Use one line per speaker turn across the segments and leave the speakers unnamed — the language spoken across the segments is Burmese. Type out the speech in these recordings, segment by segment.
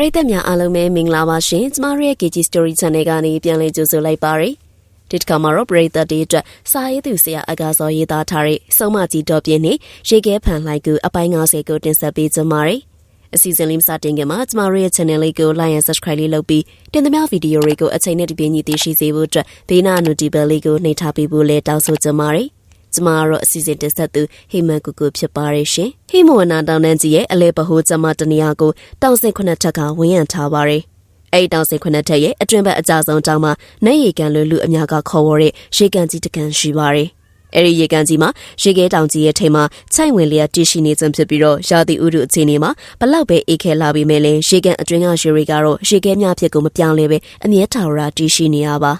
ပရိသတ်များအားလုံးပဲမင်္ဂလာပါရှင်ကျမတို့ရဲ့ KG Story Channel ကနေပြန်လည်ကြိုဆိုလိုက်ပါရစေဒီတစ်ခါမှာတော့ပရိသတ်တွေအတွက်စာရေးသူဆရာအကားစောရေးသားထားတဲ့စုံမကြီးတော်ပြင်းနေရေခဲဖန်လိုက်ကူအပိုင်း90ကိုတင်ဆက်ပေးကြပါရစေအစီအစဉ်လေးစတင်ခင်မှာကျမတို့ရဲ့ channel လေးကို like and subscribe လေးလုပ်ပြီးတင်သမျှဗီဒီယိုတွေကိုအချိန်နဲ့တပြေးညီသိရှိစေဖို့အတွက်ဘေးနား notification လေးကိုနှိပ်ထားပေးဖို့လည်းတောင်းဆိုကြပါရစေ ကျမကတော့အစီအစဉ်တင်ဆက်သူဟိမန်ကူကူဖြစ်ပါရဲ့ရှင်ဟိမဝနာတောင်တန်းကြီးရဲ့အလဲပဟိုးကျမတနေရာကိုတောင်စင်ခုနှစ်ထက်ကဝင်းရံထားပါရဲ့အဲ့ဒီတောင်စင်ခုနှစ်ထက်ရဲ့အတွင်ဘက်အကြဆုံးတောင်မှာနိုင်ရီကန်လူလူအများကခေါ်ဝေါ်တဲ့ရေကန်ကြီးတကန်ရှိပါရဲ့အဲ့ဒီရေကန်ကြီးမှာရေခဲတောင်ကြီးရဲ့ထိပ်မှာခြိုက်ဝင်လျက်တည်ရှိနေခြင်းဖြစ်ပြီးတော့ရာသီဥတုအခြေအနေမှာဘလောက်ပဲအေးခဲလာပြီးမဲ့လဲရေကန်အတွင်းကရေတွေကတော့ရေခဲများဖြစ်ကိုမပြောင်းလဲပဲအမြဲထာဝရတည်ရှိနေရပါ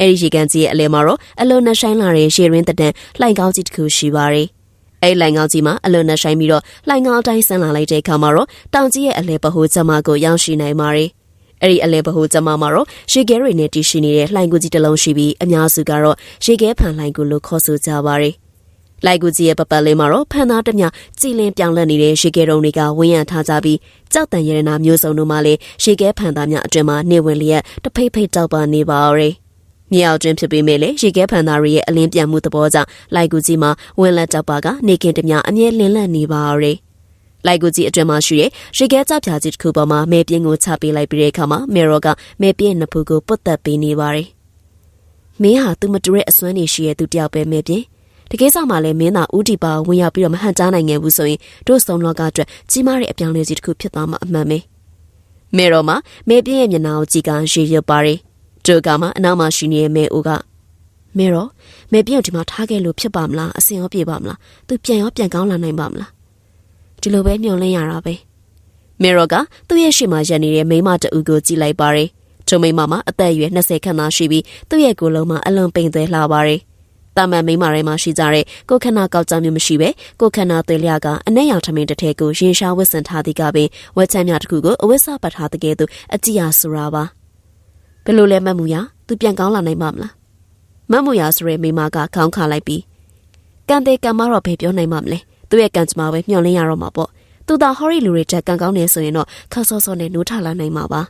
အဲဒီရေကန်ကြီးရဲ့အလဲမှာတော့အလုံးနဲ့ဆိုင်လာတဲ့ရေရင်းတတန်လှိုင်ကောင်းကြီးတစ်ခုရှိပါတယ်။အဲဒီလှိုင်ကောင်းကြီးမှာအလုံးနဲ့ဆိုင်ပြီးတော့လှိုင်ကောင်းတိုင်းဆန်းလာလိုက်တဲ့အခါမှာတော့တောင်ကြီးရဲ့အလဲပဟိုးကျမကိုရောက်ရှိနိုင်ပါတယ်။အဲ့ဒီအလဲပဟိုးကျမမှာတော့ရေခဲတွေနဲ့တည်ရှိနေတဲ့လှိုင်ကူကြီးတစ်လုံးရှိပြီးအများစုကတော့ရေခဲဖန်လှိုင်ကူလို့ခေါ်ဆိုကြပါတယ်။လိုက်ကူကြီးရဲ့ပပတ်လေးမှာတော့ဖန်သားတမျှကြည်လင်ပြောင်းလဲနေတဲ့ရေခဲတုံတွေကဝင်းရံထားကြပြီးကြောက်တန်ရတနာမျိုးစုံတို့မှလည်းရေခဲဖန်သားများအတွင်မှာနေဝင်လျက်တဖိတ်ဖိတ်တောက်ပါနေပါရယ်။ မြေအောင်တွင်ဖြစ်ပေမဲ့လေရေခဲဖန်သားတွေရဲ့အလင်းပြတ်မှုသဘောကြောင့်လိုက်ကူကြီးမှာဝင်လက်တောက်ပါကနေကင်တမျှအမြဲလင်းလက်နေပါရယ်။လိုက်ကူကြီးအတွင်မှာရှိတဲ့ရေခဲကြောက်ဖြာကြီးတစ်ခုပေါ်မှာမဲပြင်းကိုချပေးလိုက်ပြီးတဲ့အခါမှာမေရောကမဲပြင်းနှစ်ဖူးကိုပုတ်သက်ပေးနေပါရယ်။မင်းဟာသူမတူတဲ့အစွမ်းနေရှိရဲ့သူတယောက်ပဲမဲပြင်း။တကယ်ဆောင်မှလည်းမင်းသာဦးတီပါဝင်ရောက်ပြီးတော့မဟန်ကြားနိုင်ခဲ့ဘူးဆိုရင်တို့ဆုံးလောကအတွက်ကြီးမားတဲ့အပြောင်းလဲကြီးတစ်ခုဖြစ်သွားမှာအမှန်ပဲ။မေရောမှာမဲပြင်းရဲ့မျက်နှာကိုကြည့်ကရေရပါရယ်။ တို့ကမှအနောက်မှာရှိနေတဲ့မဲအိုကမေရောမဲပြင်းကိုဒီမှာထားခဲ့လို့ဖြစ်ပါမလားအစင်ရောပြေပါမလားသူပြန်ရောပြန်ကောင်းလာနိုင်ပါမလားဒီလိုပဲညှော်လင်းရတာပဲမေရောကသူ့ရဲ့ရှေ့မှာရက်နေတဲ့မိန်းမတအူကိုကြည့်လိုက်ပါရယ်ထုံမိန်းမမှာအသက်အရွယ်20ခန့်သာရှိပြီးသူ့ရဲ့ကိုယ်လုံးမှာအလွန်ပိန်သွဲလှပါရယ်တာမန်မိန်းမတွေမှာရှိကြတဲ့ကိုခနာကောက်ကြောင်မျိုးမရှိပဲကိုခနာသွေးလျကအနက်ရောင်ထမင်းတစ်ထည်ကိုရင်ရှားဝတ်ဆင်ထားသည့်ကပင်ဝက်ချမ်းမြတစ်ခုကိုအဝတ်စားပတ်ထားတဲ့ကဲ့သို့အကြည့်ရဆိုရာပါ ဘယ်လိုလဲမတ်မူရသူပြန်ကောင်းလာနိုင်ပါမလားမတ်မူရဆိုရဲမိမကခေါင်းခါလိုက်ပြီးကန်တဲ့ကံမတော့ဘယ်ပြောနိုင်မှာမလဲသူ့ရဲ့ကံကြမ္မာပဲမျှော်လင့်ရတော့မှာပေါ့သူသာဟော်ရီလူတွေချက်ကံကောင်းနေဆိုရင်တော့ခါဆော့ဆော့နဲ့နိုးထလာနိုင်မှာပါ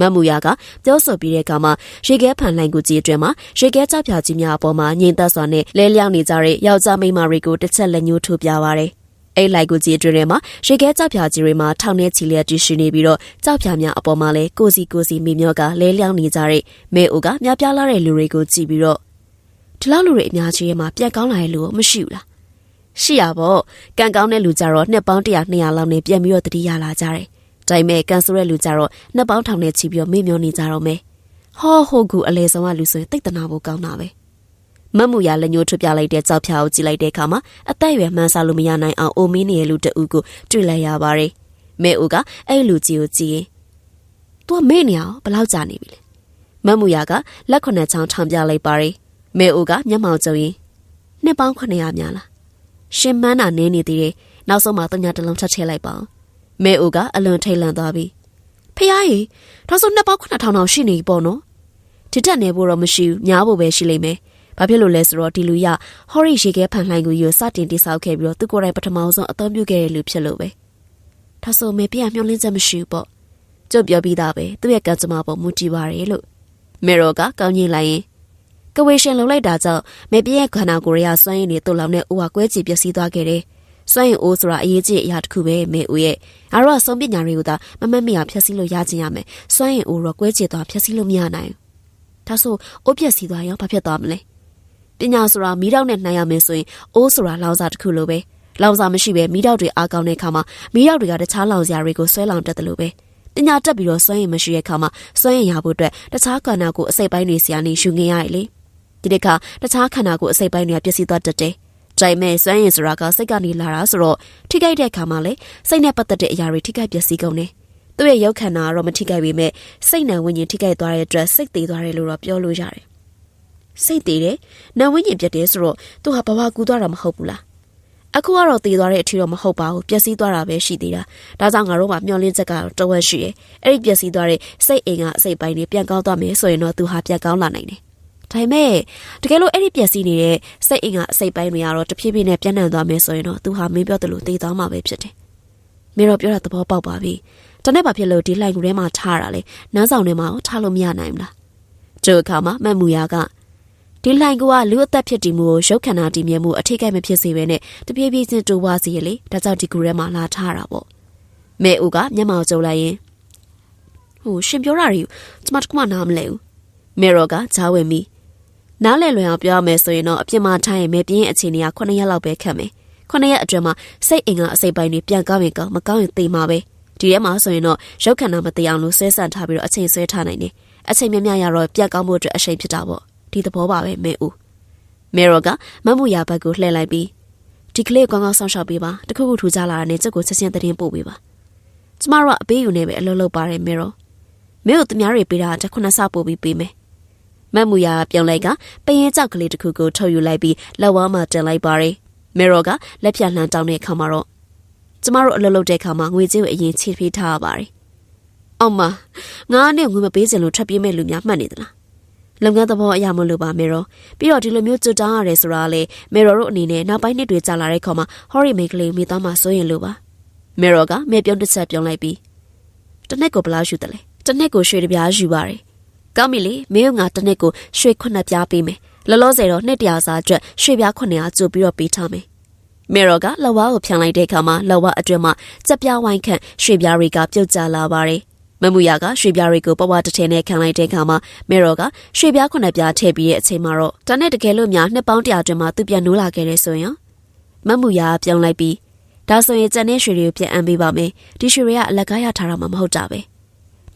မတ်မူယာကပြောဆိုပြီးတဲ့အခါမှာရေခဲဖန်လှိုင်ကူကြီးအတွင်မှာရေခဲကြပြကြီးများအပေါ်မှာညင်သက်စွာနဲ့လဲလျောင်းနေကြတဲ့ယောက်ျားမိန်းမတွေကိုတစ်ချက်လက်ညှိုးထိုးပြပါရတယ် အဲ့လိုက်ကိုကြီးအတွင်းထဲမှာရေခဲကြောက်ဖြာကြီးတွေမှာထောင်ထဲချီလျက်တည်ရှိနေပြီးတော့ကြောက်ဖြာများအပေါ်မှာလဲကိုစီကိုစီမိမျောကလဲလျောင်းနေကြတဲ့မဲအိုကမြပြလာတဲ့လူတွေကိုကြည့်ပြီးတော့ဒီလောက်လူတွေအများကြီးရဲ့မှာပြက်ကောင်းလာတဲ့လူကိုမရှိဘူးလားရှိရပေါ့ကံကောင်းတဲ့လူကြတော့နှစ်ပေါင်း100 200လောက်နဲ့ပြန်ပြီးတော့တတိယလာကြတယ်ဒါပေမဲ့ကန်ဆိုတဲ့လူကြတော့နှစ်ပေါင်းထောင်နဲ့ချီပြီးတော့မေ့မျောနေကြတော့မယ်ဟောဟိုကူအလဲဆုံးကလူဆိုရင်တိတ်တနာဖို့ကောင်းတာပဲ မတ်မူရလက်ညှိုးထွပြလိုက်တဲ့ကြောက်ဖြာကိုကြည့်လိုက်တဲ့အခါမှာအသက်အရွယ်မှန်းဆလို့မရနိုင်အောင်အိုမင်းနေတဲ့လူတအူကိုတွေ့လိုက်ရပါတယ်မဲအိုကအဲ့လူကြီးကိုကြည့်ရင် तू မေ့နေအောင်ဘလောက်ကြာနေပြီလဲမတ်မူရကလက်ခုနှစ်ချောင်းထောင်ပြလိုက်ပါတယ်မဲအိုကမျက်မှောင်ကျုံရင်နှစ်ပေါင်း900များလားရှင်မန်းတာနင်းနေသေးတယ်နောက်ဆုံးမှတညာတလုံးထပ်ထည့်လိုက်ပါမဲအိုကအလွန်ထိတ်လန့်သွားပြီဖះကြီးဒါဆိုနှစ်ပေါင်း9000တောင်ရှိနေပြီပေါ့နော်ဒီတက်နေဖို့တော့မရှိဘူးညားဖို့ပဲရှိလိမ့်မယ် ဘာဖြစ်လို့လဲဆိုတော့ဒီလူရဟော်ရီရေခဲဖန်လှိုင်းကိုယူစတင်တိဆောက်ခဲ့ပြီးတော့သူကိုယ်တိုင်ပထမဆုံးအသုံးပြုခဲ့တဲ့လူဖြစ်လို့ပဲဒါဆိုမေပြမျောလင်းချက်မရှိဘူးပေါ့ကျုပ်ပြောပြီးသားပဲသူ့ရဲ့ကံကြမ္မာပေါ်မူတည်ပါတယ်လို့မေရောကကောင်းကြီးလိုက်ရင်ကဝေရှင်လုံလိုက်တာကြောင့်မေပြရဲ့ခန္ဓာကိုယ်ရစွမ်းရည်တွေတုတ်လောင်တဲ့အိုဝါကွဲချီပျက်စီးသွားခဲ့တယ်စွမ်းရင်အိုးဆိုတာအရေးကြီးအရာတစ်ခုပဲမေဦးရဲ့အားတော့ဆုံးပညာတွေကိုသာမမတ်မရဖျက်ဆီးလို့ရခြင်းရမယ်စွမ်းရင်အိုးတော့ကွဲချေသွားဖျက်ဆီးလို့မရနိုင်ဘူးဒါဆိုအိုးပျက်စီးသွားရောဘာဖြစ်သွားမလဲ ပညာဆိုတာမီးတောက်နဲ့နှိုင်းရမယ်ဆိုရင်အိုးဆိုတာလောင်စာတစ်ခုလိုပဲလောင်စာမရှိပဲမီးတောက်တွေအားကောင်းတဲ့အခါမှာမီးတောက်တွေကတခြားလောင်စရာတွေကိုဆွဲလောင်တတ်တယ်လို့ပဲပညာတက်ပြီးတော့စွမ်းရင်မရှိတဲ့အခါမှာစွမ်းရင်ရဖို့အတွက်တခြားခန္ဓာကိုယ်အစိတ်ပိုင်းတွေဆရာနေယူငင်ရရလေဒီတစ်ခါတခြားခန္ဓာကိုယ်အစိတ်ပိုင်းတွေကပျက်စီးသွားတတ်တယ်ကြိုင်မဲ့စွမ်းရင်ဆိုတာကစိတ်ကနေလာတာဆိုတော့ထိခိုက်တဲ့အခါမှာလေစိတ်နဲ့ပတ်သက်တဲ့အရာတွေထိခိုက်ပျက်စီးကုန်တယ်။သူ့ရဲ့ရုပ်ခန္ဓာကတော့မထိခိုက်ပေမဲ့စိတ်နဲ့ဝိညာဉ်ထိခိုက်သွားတဲ့အတွက်စိတ်သေးသွားတယ်လို့တော့ပြောလို့ရတယ်။ စိတ်သေးတယ်။နာဝိညာဉ်ပြတ်တယ်ဆိုတော့သူဟာဘဝကူသွားတာမဟုတ်ဘူးလား။အခုကတော့တည်သွားတဲ့အထီတော့မဟုတ်ပါဘူးပျက်စီးသွားတာပဲရှိသေးတာဒါကြောင့်ငါတို့ကမျောလင်းချက်ကတဝက်ရှိရဲ့အဲ့ဒီပျက်စီးသွားတဲ့စိတ်အိမ်ကအစိတ်ပိုင်းတွေပြန်ကောင်းသွားမယ်ဆိုရင်တော့သူဟာပြန်ကောင်းလာနိုင်တယ်ဒါပေမဲ့တကယ်လို့အဲ့ဒီပျက်စီးနေတဲ့စိတ်အင်ကအစိတ်ပိုင်းတွေကတော့တဖြည်းဖြည်းနဲ့ပြန့်နှံ့သွားမယ်ဆိုရင်တော့သူဟာမင်းပြောသလိုတည်သွားမှာပဲဖြစ်တယ်။မင်းတော့ပြောတာသဘောပေါက်ပါပြီတနေ့ဘာဖြစ်လို့ဒီလှိုင်ကူထဲမှာထားတာလဲနန်းဆောင်ထဲမှာထားလို့မရနိုင်ဘူးလားကျိုအခါမှာမတ်မူယာက ဒီလှိုင်ကူကလူအသက်ဖြစ်တည်မှုကိုရုပ်ခန္ဓာတည်မြဲမှုအထိကိမဖြစ်စေဘဲနဲ့တပြေးပြေးချင်းတိုးပွားစေရလေဒါကြောင့်ဒီကူထဲမှာလာထားတာပေါ့မဲဦးကမျက်မှောက်ကျုံလိုက်ရင်ဟိုရှင်ပြောတာတွေကျမတခုမှနားမလဲဘူးမေရောကဂျားဝင်ပြီးနားလည်လွယ်အောင်ပြောရမယ်ဆိုရင်တော့အပြစ်မှထားရင်မဲပြင်းအခြေအနေက9ရက်လောက်ပဲခက်မယ်9ရက်အတွင်းမှာစိတ်အင်္ဂါအစိပ်ပိုင်းတွေပြန်ကောင်းရင်ကောင်းမကောင်းရင်သိမှာပဲဒီထဲမှာဆိုရင်တော့ရုပ်ခန္ဓာမသိအောင်လို့ဆွဲဆန့်ထားပြီးတော့အချိန်ဆွဲထားနိုင်တယ်အချိန်မြမြရတော့ပြန်ကောင်းဖို့အတွက်အချိန်ဖြစ်တာပေါ့ ဒီသဘောပါပဲမဲဦးမေရောကမမှုရဘက်ကိုလှည့်လိုက်ပြီးဒီကလေးကောင်းကောင်းဆောင်းရှောက်ပေးပါတခုခုထူကြလာတာနဲ့စက်ကိုချက်ချင်းသတင်းပို့ပေးပါကျမတို့ကအပေးယူနေပဲအလုပ်လုပ်ပါတယ်မေရောမဲကိုတများတွေပေးတာတစ်ခုနှစ်ဆပို့ပြီးပေးမယ်မတ်မူယာပြောင်းလိုက်ကပရင်ကြောက်ကလေးတစ်ခုကိုထုတ်ယူလိုက်ပြီးလက်ဝါးမှာတင်လိုက်ပါတယ်မေရောကလက်ဖြတ်လှမ်းတောင်းတဲ့အခါမှာတော့ကျမတို့အလုပ်လုပ်တဲ့အခါမှာငွေကြေးကိုအရင်ချေဖေးထားရပါတယ်။အော်မငါနဲ့ငွေမပေးချင်လို့ထွက်ပြေးမဲ့လူများမှတ်နေသလား။ လုပ်ငန်းသဘောအရာမလို့ပါမေရောပြီးတော့ဒီလိုမျိုးကြွတောင်းရတယ်ဆိုတာလေမေရောတို့အနေနဲ့နောက်ပိုင်းနှစ်တွေကြာလာတဲ့ခေါမှာဟော်ရီမိတ်ကလေးမိသားမှစိုးရင်လို့ပါမေရောကမေပြုံးတစ်ချက်ပြုံးလိုက်ပြီးတစ်နှစ်ကိုဘလားယူတယ်လဲတစ်နှစ်ကိုရွှေတပြားယူပါတယ်ကောင်းပြီလေမင်းကငါတစ်နှစ်ကိုရွှေခုနှစ်ပြားပေးမယ်လောလောဆယ်တော့နှစ်တရာစာအတွက်ရွှေပြား900ကျိုးပြီးတော့ပေးထားမယ်မေရောကလဝါကိုဖြန်လိုက်တဲ့အခါမှာလဝါအတွင်းမှာစက်ပြားဝိုင်းခန့်ရွှေပြားတွေကပြုတ်ကျလာပါတယ် မမူယာကရွှေပြားတွေကိုပဝတထဲနဲ့ခံလိုက်တဲ့အခါမှာမေရောကရွှေပြားခုနှစ်ပြားထည့်ပြီးတဲ့အချိန်မှာတော့ဒါနဲ့တကယ်လို့များနှစ်ပေါင်းတရာအတွင်းမှာသူပြန်နိုးလာခဲ့တဲ့ဆိုရင်မမူယာပြောင်းလိုက်ပြီးဒါဆိုရင်ကျန်တဲ့ရွှေတွေကိုပြန်အမ်းပေးပါမယ်ဒီရွှေတွေကအလကားရထားတာမှမဟုတ်တာပဲ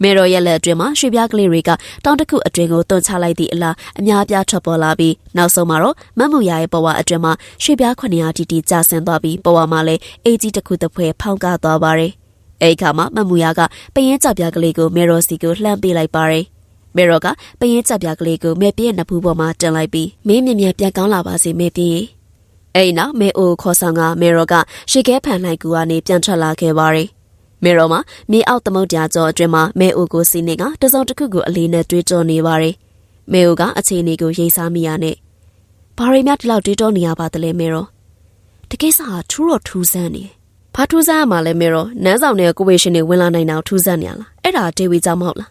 မေရောရဲ့လက်အတွင်းမှာရွှေပြားကလေးတွေကတောင်တစ်ခုအတွင်းကိုတွန်းချလိုက်သည့်အလားအများပြားထွက်ပေါ်လာပြီးနောက်ဆုံးမှာတော့မတ်မူယာရဲ့ဘဝအတွင်းမှာရွှေပြား900တီတီကျဆင်းသွားပြီးဘဝမှာလည်းအေးကြီးတစ်ခုတစ်ဖွဲဖောင်းကားသွားပါတယ်။ အဲဒီခါမှာမတ်မူယာကပရင်ကြပြားကလေးကိုမေရောစီကိုလှမ်းပေးလိုက်ပါတယ်။မေရောကပရင်ကြပြားကလေးကိုမေပြည့်နှစ်ဖူးပေါ်မှာတင်လိုက်ပြီးမင်းမြင်မြင်ပြန်ကောင်းလာပါစေမေပြည့်။အဲဒီနောက်မေအိုခေါ်ဆောင်ကမေရောကရှေခဲဖန်လိုက်ကူကနေပြန်ထွက်လာခဲ့ပါတယ်။မေရောမှာမြေအောက်သမုတ်တရားကျော်အတွင်းမှာမေအိုကိုစီနေကတစုံတစ်ခုကိုအလေးနဲ့တွေးကြောနေပါတယ်။မေအိုကအခြေအနေကိုရိပ်စားမိရနဲ့ဘာရီများဒီလောက်တွေးတောနေရပါသလဲမေရော။တကိစ္စဟာထူးတော့ထူးဆန်းနေ။ ဘာထူးဆန်းရမှာလဲမေရောနန်းဆောင်တဲ့ကိုဝေရှင်တွေဝင်လာနိုင်တာထူးဆန်းနေရလားအဲ့ဒါဒေဝီကြောင့်မဟုတ်လား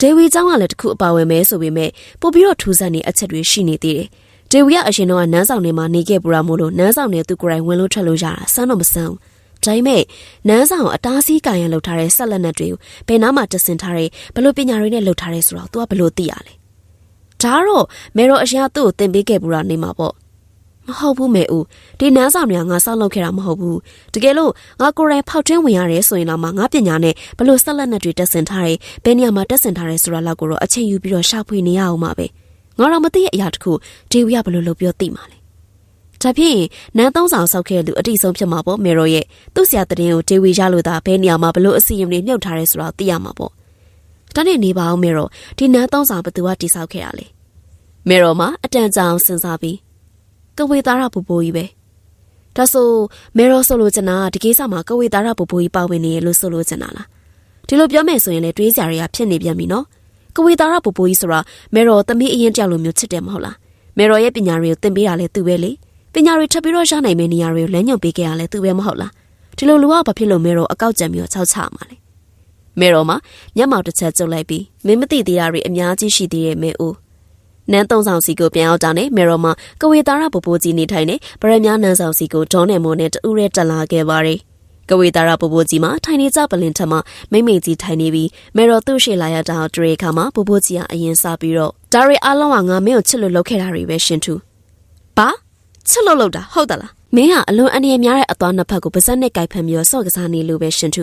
ဒေဝီကျောင်းကလည်းတခုအပါဝင်ပဲဆိုပေမဲ့ပို့ပြီးတော့ထူးဆန်းနေအချက်တွေရှိနေသေးတယ်။ဒေဝီကအရင်တော့နန်းဆောင်ထဲမှာနေခဲ့ပူရာမို့လို့နန်းဆောင်ထဲသူကိုယ်တိုင်ဝင်လို့ထွက်လို့ရတာစမ်းတော့မစမ်းဘူး။ဒါပေမဲ့နန်းဆောင်အတားစီးကာရန်လုပ်ထားတဲ့ဆက်လက်နက်တွေကိုဘယ်နားမှာတဆင်ထားတဲ့ဘလို့ပညာတွေနဲ့လုပ်ထားတဲ့ဆိုတော့ तू ကဘလို့သိရလဲ။ဒါတော့မေရောအရင်ကသူ့ကိုတင်ပေးခဲ့ပူရာနေမှာပေါ့ မဟုတ်ဘူးမေဦးဒီနန်းဆောင်တွေကငါဆောက်လုပ်ခဲ့တာမဟုတ်ဘူးတကယ်လို့ငါကိုယ်တိုင်ဖောက်ထွင်းဝင်ရတယ်ဆိုရင်တော့ငါပညာနဲ့ဘလို့ဆက်လက်နဲ့တွေတက်ဆင်ထားတယ်ဘယ်နေရာမှာတက်ဆင်ထားတယ်ဆိုတာလောက်ကိုတော့အချိန်ယူပြီးတော့ရှာဖွေနေရအောင်ပါပဲငါတော့မသိရဲ့အရာတခုဒေဝီကဘလို့လုပ်ပြောသိမှာလဲဒါဖြင့်နန်းသုံးဆောင်ဆောက်ခဲ့တဲ့လူအတိဆုံးဖြစ်မှာပေါ့မေရောရဲ့သူ့ဆရာတရင်ကိုဒေဝီရလို့သာဘယ်နေရာမှာဘလို့အစီအမတွေမြုပ်ထားတယ်ဆိုတာသိရမှာပေါ့တနေ့နေပါအောင်မေရောဒီနန်းသုံးဆောင်ဘသူကတိဆောက်ခဲ့ရလဲမေရောမှာအတန်ကြာအောင်စဉ်းစားပြီး ကဝေသားရပူပူကြီးပဲဒါဆိုမေရောဆိုလိုချင်တာဒီကိစ္စမှာကဝေသားရပူပူကြီးပါဝင်နေရလို့ဆိုလိုချင်တာလားဒီလိုပြောမယ်ဆိုရင်လည်းတွေးစရာတွေကဖြစ်နေပြန်ပြီနော်ကဝေသားရပူပူကြီးဆိုတာမေရောသမီးအရင်တယောက်လိုမျိုးချစ်တယ်မဟုတ်လားမေရောရဲ့ပညာတွေကိုသင်ပေးတာလည်းသူပဲလေပညာတွေထပ်ပြီးတော့ရနိုင်မယ့်နေရာတွေကိုလမ်းညွှန်ပေးခဲ့ရလဲသူပဲမဟုတ်လားဒီလိုလူကဘာဖြစ်လို့မေရောအကောက်ကြံပြီးတော့ခြောက်ချမှာလဲမေရောမှာမျက်မှောက်တစ်ချက်ကျုပ်လိုက်ပြီးမင်းမသိသေးတာတွေအများကြီးရှိသေးရဲ့မေအို နန်းသုံးဆောင်စီကိုပြန်ရောက်တာနဲ့မေရောမှာကဝေတာရပပိုးကြီးနေထိုင်နေဗရမ ्या နန်းဆောင်စီကိုဒေါနယ်မိုးနဲ့တူရဲတက်လာခဲ့ပါတယ်ကဝေတာရပပိုးကြီးမှာထိုင်နေကြပလင်ထက်မှာမိမ့်မိန်ကြီးထိုင်နေပြီးမေရောသူ့ရှိလာရတာတွေ့ခါမှာပပိုးကြီးကအရင်စပြီးတော့ဒါရီအားလုံးကငါမင်းကိုချစ်လို့လုပ်ခဲ့တာတွေပဲရှင်သူဘာချစ်လို့လုပ်တာဟုတ်သလားမင်းကအလွန်အနေရများတဲ့အသွားနှစ်ဖက်ကိုပါဇက်နဲ့ကြိုက်ဖမ်းပြီးတော့စော့ကစားနေလို့ပဲရှင်သူ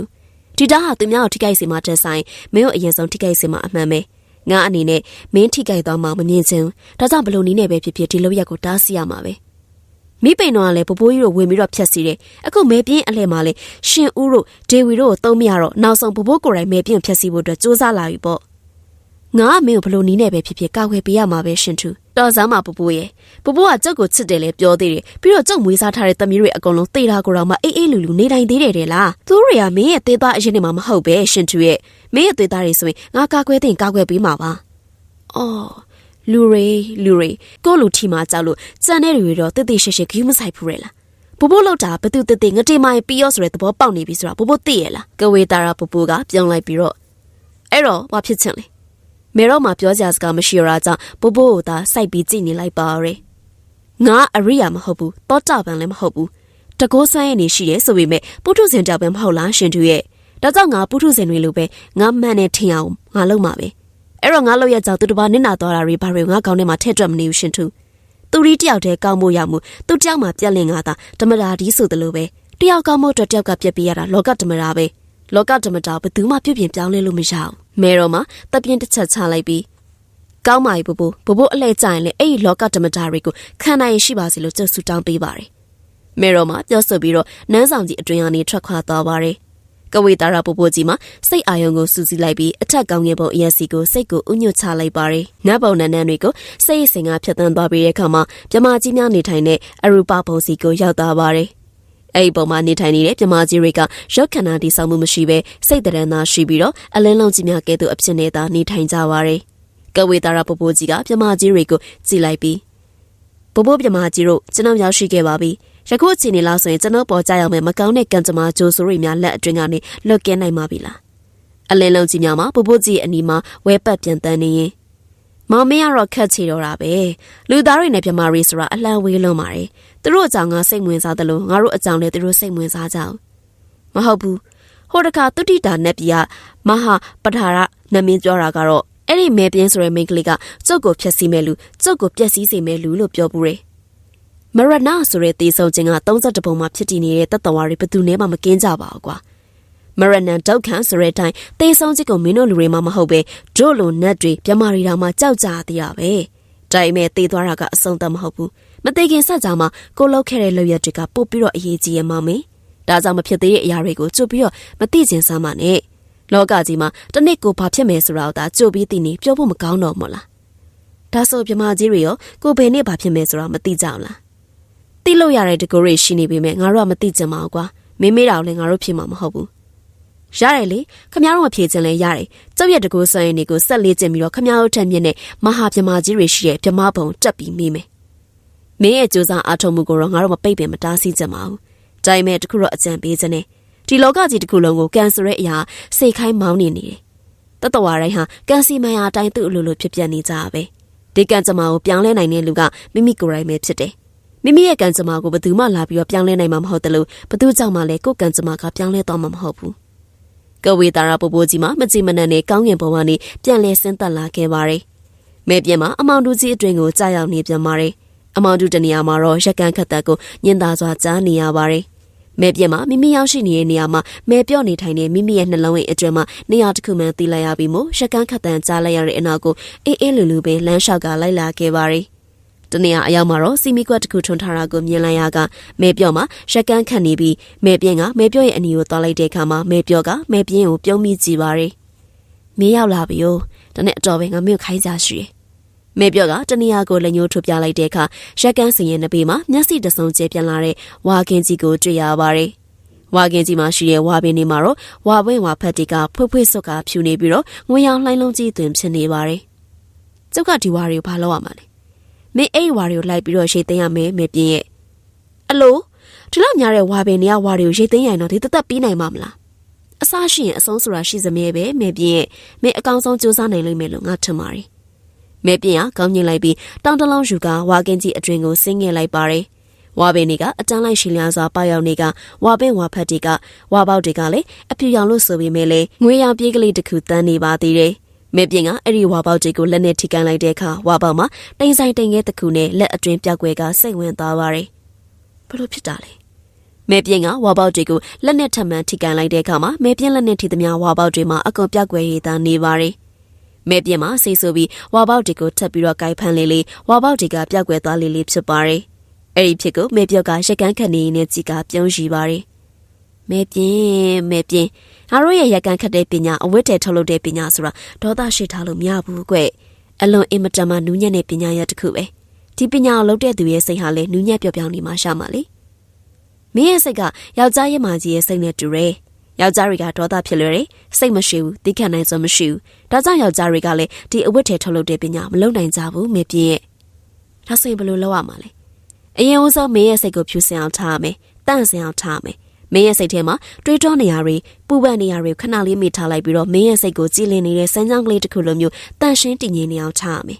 ဒီတားဟာသူများကိုထိခိုက်စေမှတက်ဆိုင်မင်းကိုအရင်ဆုံးထိခိုက်စေမှအမှန်ပဲ ငါအနေနဲ့မင်းထိခိုက်သွားမှမမြင်ချင်ဒါကြောင့်ဘလို့နီးနေပဲဖြစ်ဖြစ်ဒီလိုရက်ကိုတားဆီးရမှာပဲမိပိန်တော့ကလည်းပပိုးကြီးတို့ဝင်ပြီးတော့ဖြတ်စီတယ်အခုမဲပြင်းအလှဲ့မှာလေရှင်ဦးတို့ဒေဝီတို့ကိုသုံးမရတော့နောက်ဆုံးပပိုးကိုယ်တိုင်မဲပြင်းဖြတ်စီဖို့အတွက်စူးစမ်းလာပြီပေါ့ငါကမင်းကိုဘလို့နီးနေပဲဖြစ်ဖြစ်ကောက်ွယ်ပေးရမှာပဲရှင်သူ တော်စမ်းမှာပပိုးရဲ့ပပိုးကကြောက်ကိုချစ်တယ်လေပြောသေးတယ်ပြီးတော့ကြောက်မွေးစားထားတဲ့သမီးတွေအကုန်လုံးတေးတာကိုတော့မှအေးအေးလူလူနေတိုင်းသေးတယ်တဲ့လားသူတို့တွေကမင်းရဲ့သေးသားအရင်နေမှာမဟုတ်ပဲရှင်သူရဲ့မင်းရဲ့သေးသားတွေဆိုရင်ငါကာကွယ်တဲ့ကာကွယ်ပေးမှာပါအော်လူရီလူရီကိုလူထီမှာကြောက်လို့စံတဲ့တွေတော့တိတ်တိတ်ရှက်ရှက်ဂူးမဆိုင်ဘူးရဲ့လားဘိုးဘိုးလောက်တာဘသူတည်ငတေမိုင်ပြီးရောဆိုတဲ့သဘောပေါက်နေပြီဆိုတာဘိုးဘိုးသိရလားကဝေတာရာဘိုးဘိုးကပြောင်းလိုက်ပြီးတော့အဲ့တော့ဘာဖြစ်ချင်လဲ မေတော့မှပြောစရာစကားမရှိရတာကြောင့်ဘိုးဘိုးကိုသာစိုက်ပြီးကြည့်နေလိုက်ပါရယ်ငါအရိယာမဟုတ်ဘူးတောတာပန်လည်းမဟုတ်ဘူးတကိုးဆန်းရည်နေရှိတယ်ဆိုပေမဲ့ပုထုဇဉ်တောက်ပဲမဟုတ်လားရှင်သူရဲ့ဒါကြောင့်ငါပုထုဇဉ်တွေလိုပဲငါမှန်နဲ့ထင်အောင်ငါလုပ်မှာပဲအဲ့တော့ငါလုပ်ရကြောင်သူတစ်ပါးနစ်နာသွားတာတွေဘာတွေငါကောင်းထဲမှာထည့်တွက်မနေဘူးရှင်သူသူရီတယောက်တည်းကောင်းဖို့ရမှုသူတယောက်မှပြက်လင်ငါသာဓမ္မရာဒီဆိုသလိုပဲတယောက်ကောင်းဖို့အတွက်တယောက်ကပြက်ပြရတာလောကဓမ္မရာပဲ လောကဓမ္မတာဘယ်သူမှပြုပြင်ပြောင်းလဲလို့မရဘူးမဲတော့မှတပ်ပြင်းတစ်ချက်ချလိုက်ပြီးကောင်းပါပြီဘဘဘဘအလဲကြရင်လေအဲ့ဒီလောကဓမ္မတာတွေကိုခံနိုင်ရှိပါစေလို့ကြိုးဆူတောင်းပေးပါတယ်မဲတော့မှပြောဆိုပြီးတော့နန်းဆောင်ကြီးအတွင်ကနေထွက်ခွာသွားပါတယ်ကဝေတာရပပိုးကြီးမှာစိတ်အာယုံကိုစူးစီးလိုက်ပြီးအထက်ကောင်းငယ်ပုံအရက်စီကိုစိတ်ကိုဥညွတ်ချလိုက်ပါတယ်။နတ်ပုံနန်းနန်းတွေကိုစိတ်ရည်စင်ကဖြတ်တန်းသွားပြီးတဲ့အခါမှာမြမကြီးများနေထိုင်တဲ့အရူပပုံစီကိုရောက်သွားပါတယ်။ အဲ့ဒီပုံမှာနေထိုင်နေတဲ့မြမကြီးတွေကရုပ်ခန္ဓာတည်ဆောက်မှုမရှိဘဲစိတ်တရဏသာရှိပြီးတော့အလင်းလုံးကြီးများကဲ့သို့အဖြစ်နဲ့သာနေထိုင်ကြပါတယ်။ကဝေတာရပပိုးကြီးကမြမကြီးတွေကိုကြည်လိုက်ပြီးဘိုးဘိုးမြမကြီးတို့ကျွန်တော်ရောက်ရှိခဲ့ပါပြီ။ယခုအချိန်လေးလောက်ဆိုရင်ကျွန်တော်ပေါ်ကြရောက်မယ်မကောင်းတဲ့ကံကြမ္မာဂျိုဆိုရီများလက်အတွင်းကနေလွတ်ကင်းနိုင်ပါပြီလားအလင်းလုံးကြီးများမှာပူပူကြီးအနီမှာဝဲပတ်ပြန်တန်းနေရင် မောင်မင်းကတော့ခက်ချီတော့တာပဲလူသားတွေနဲ့ပြမာရီဆိုတာအလံဝေးလုံးပါတယ်သူတို့အကြောင်းကစိတ်ဝင်စားတယ်လို့ငါတို့အကြောင်းလည်းသူတို့စိတ်ဝင်စားကြအောင်မဟုတ်ဘူးဟိုတခါတုတိတာနက်ပြမဟာပထာရနမင်းပြောတာကတော့အဲ့ဒီမဲပြင်းဆိုတဲ့မိန်းကလေးကကျုပ်ကိုဖျက်ဆီးမဲ့လူကျုပ်ကိုပျက်စီးစေမဲ့လူလို့ပြောပူတယ်မရနာဆိုတဲ့တေဆုံခြင်းက32ပုံမှာဖြစ်တည်နေတဲ့တသက်ဝါတွေဘယ်သူနဲ့မှမကင်းကြပါဘူးကွာ မရနန်ဒုတ်ခန့်ဆိုတဲ့အတိုင်းတေဆုံခြင်းကိုမင်းတို့လူတွေမှမဟုတ်ပဲတို့လိုနတ်တွေပြမာရီတော်မှကြောက်ကြသေးရပဲဒါပေမဲ့တေသွားတာကအဆုံးသတ်မဟုတ်ဘူးမသေးခင်ဆက်ကြမှာကိုလောက်ခဲ့တဲ့လုပ်ရက်တွေကပို့ပြီးတော့အရေးကြီးရမှာမေဒါကြောင့်မဖြစ်သေးတဲ့အရာတွေကိုကြိုပြီးတော့မသိချင်စမ်းပါနဲ့လောကကြီးမှာတနစ်ကိုဘာဖြစ်မယ်ဆိုတာကိုဒါကြိုပြီးသိနေပြောဖို့မကောင်းတော့မို့လားဒါဆိုပြမကြီးတွေရောကိုဘယ်နဲ့ဘာဖြစ်မယ်ဆိုတာမသိကြဘူးလားသိလို့ရတဲ့တကူတွေရှိနေပေမဲ့ငါတို့ကမသိကြပါဘူးကွာမင်းမေးတာကိုလည်းငါတို့ဖြေမှာမဟုတ်ဘူး ရတယ်လေခမ ्या တို့မဖြေခြင်းလဲရတယ်ကျုပ်ရဲ့တကူစံရင်တွေကိုဆက်လေးကျင်ပြီးတော့ခမ ्या တို့ထက်မြင့်တဲ့မဟာပြမကြီးတွေရှိတဲ့ပြမဘုံတက်ပြီးမိမယ်မင်းရဲ့ကြိုးစားအားထုတ်မှုကိုတော့ငါတို့မပိတ်ပင်မတားဆီးကြပါဘူးဒါပေမဲ့တခုတော့အကြံပေးခြင်းနဲ့ဒီလောကကြီးတစ်ခုလုံးကိုကန်ဆာရဲ့အရာစိတ်ခိုင်းမောင်းနေနေတယ်တတဝါတိုင်းဟာကန်စီမန်ယာအတိုင်းသူ့အလိုလိုဖြစ်ပြနေကြတာပဲဒီကန်ကြမာကိုပြောင်းလဲနိုင်တဲ့လူကမိမိကိုယ်တိုင်ပဲဖြစ်တယ်မိမိရဲ့ကံကြမ္မာကိုဘယ်သူမှလာပြီးတော့ပြောင်းလဲနိုင်မှာမဟုတ်တယ်လို့ဘသူကြောင့်မှလည်းကိုယ်ကံကြမ္မာကပြောင်းလဲသွားမှာမဟုတ်ဘူး ကဝေတာရာပပိုးကြီးမှာမကြည်မနက်နဲ့ကောင်းငင်ဘဝကနေပြန်လဲဆင်းသက်လာခဲ့ပါတယ်မဲပြင်းမှာအမောင်တူကြီးအတွင်ကိုကြာရောက်နေပြန်ပါတယ်အမောင်တူတနေရာမှာတော့ရက်ကန်ခတ်သက်ကိုညင်သာစွာကြားနေရပါတယ်မဲပြင်းမှာမိမိရောက်ရှိနေတဲ့နေရာမှာမဲပြော့နေထိုင်တဲ့မိမိရဲ့နှလုံးရဲ့အတွင်မှာနေရာတစ်ခုမှသိလိုက်ရပြီးမို့ရက်ကန်ခတ်တန်ကြားလိုက်ရတဲ့အနောက်ကိုအေးအေးလူလူပဲလမ်းလျှောက်ကလိုက်လာခဲ့ပါတယ် တနေရာအရောက်မှာတော့စီမီကွက်တစ်ခုထွန်းထားတာကိုမြင်လိုက်ရကမဲပြော့မှာရက်ကန်းခတ်နေပြီးမဲပြင်းကမဲပြော့ရဲ့အနီကိုသွားလိုက်တဲ့အခါမှာမဲပြော့ကမဲပြင်းကိုပြုံးမိကြည့်ပါရယ်မင်းရောက်လာပြီ哦ဒါနဲ့အတော်ပဲငါမြို့ခိုင်းကြရှိတယ်မဲပြော့ကတနေရာကိုလက်ညှိုးထုတ်ပြလိုက်တဲ့အခါရက်ကန်းစင်ရဲ့နဘေးမှာမျက်စိတဆုံကျဲပြန်လာတဲ့ဝါကင်းကြီးကိုတွေ့ရပါတယ်ဝါကင်းကြီးမှာရှိတဲ့ဝါပင်တွေမှာတော့ဝါပွင့်ဝါဖက်တီကဖွေးဖွေးစွတ်ကဖြူနေပြီးတော့ငွေရောင်လှိုင်းလုံးကြီးသွင်ဖြစ်နေပါတယ်။ကျုပ်ကဒီဝါတွေကိုဘာလုပ်ရမှာလဲ မင်းအဲ့ဝါတွေကိုလိုက်ပြီးတော့ရိတ်သိမ်းရမယ်မေပြင်းရဲ့အလိုဒီလောက်များတဲ့ဝါပင်တွေကဝါတွေကိုရိတ်သိမ်းရရင်တော့ဒီတသက်ပြီးနိုင်မှာမလားအစားရှိရင်အဆုံးဆိုတာရှိစမြဲပဲမေပြင်းရဲ့မင်းအကောင်ဆုံးစူးစမ်းနိုင်လိမ့်မယ်လို့ငါထင်ပါတယ်မေပြင်းကကောင်းညင်လိုက်ပြီးတောင်းတလုံးယူကဝါကင်းကြီးအတွင်ကိုဆင်းငယ်လိုက်ပါတယ်ဝါပင်တွေကအတန်းလိုက်ရှင်လျားစွာပေါရောက်နေကဝါပင်ဝါဖက်တွေကဝါပေါက်တွေကလည်းအဖြူရောင်လို့ဆိုပေမဲ့လေငွေရောင်ပြေးကလေးတစ်ခုတန်းနေပါသေးတယ်။ မဲပြင်းကအဲ့ဒီဝါပေါက်ကြီးကိုလက်နဲ့ထိကန်လိုက်တဲ့အခါဝါပေါက်မှာတိမ်ဆိုင်တိမ်ငယ်တစ်ခုနဲ့လက်အတွင်းပြောက်ွယ်ကစိတ်ဝင်သွားပါတယ်။ဘလို့ဖြစ်တာလဲ။မဲပြင်းကဝါပေါက်ကြီးကိုလက်နဲ့ထပ်မံထိကန်လိုက်တဲ့အခါမှာမဲပြင်းလက်နဲ့ထိသမျှဝါပေါက်တွေမှာအကုန်ပြောက်ွယ်ရည်သာနေပါတယ်။မဲပြင်းမှာဆေးဆိုပြီးဝါပေါက်တွေကိုထပ်ပြီးတော့ကိုက်ဖမ်းလေးလေးဝါပေါက်တွေကပြောက်ွယ်သွားလေးလေးဖြစ်ပါတယ်။အဲ့ဒီဖြစ်ကိုမဲပြော့ကရက်ကန်းခတ်နေနေကြီးကပြုံးရှိပါတယ်။ မဲပြင်းမဲပြင်းငါတို့ရဲ့ရက်ကန်ခတ်တဲ့ပညာအဝတ်တဲထုတ်လုပ်တဲ့ပညာဆိုတာဒေါသရှိထားလို့မရဘူးကွအလွန်အင်မတန်မှနူးညံ့တဲ့ပညာရတစ်ခုပဲဒီပညာကိုလုပ်တဲ့သူရဲ့စိတ်ဟာလည်းနူးညံ့ပျော်ပြောင်းနေမှရှာမှာလေမင်းရဲ့စိတ်ကယောက်ျားရဲ့မာကြီးရဲ့စိတ်နဲ့တူတယ်ယောက်ျားတွေကဒေါသဖြစ်လွယ်တယ်စိတ်မရှိဘူးတိခတ်နိုင်စွမ်းမရှိဘူးဒါကြောင့်ယောက်ျားတွေကလည်းဒီအဝတ်ထဲထုတ်လုပ်တဲ့ပညာမလုပ်နိုင်ကြဘူးမေပြင်းရဲ့ဒါဆိုရင်ဘယ်လိုလုပ်ရမှာလဲအရင်ဦးဆုံးမင်းရဲ့စိတ်ကိုဖြူစင်အောင်ထားရမယ်တန့်စင်အောင်ထားမယ် မင်းရဲ့စိတ်ထဲမှာတွေးတောနေရတွေပူပန်နေရတွေခဏလေးမိထားလိုက်ပြီးတော့မင်းရဲ့စိတ်ကိုကြည်လင်နေတဲ့စမ်းချောင်းကလေးတစ်ခုလိုမျိုးတန့်ရှင်းတည်ငြိမ်နေအောင်ထားရမယ်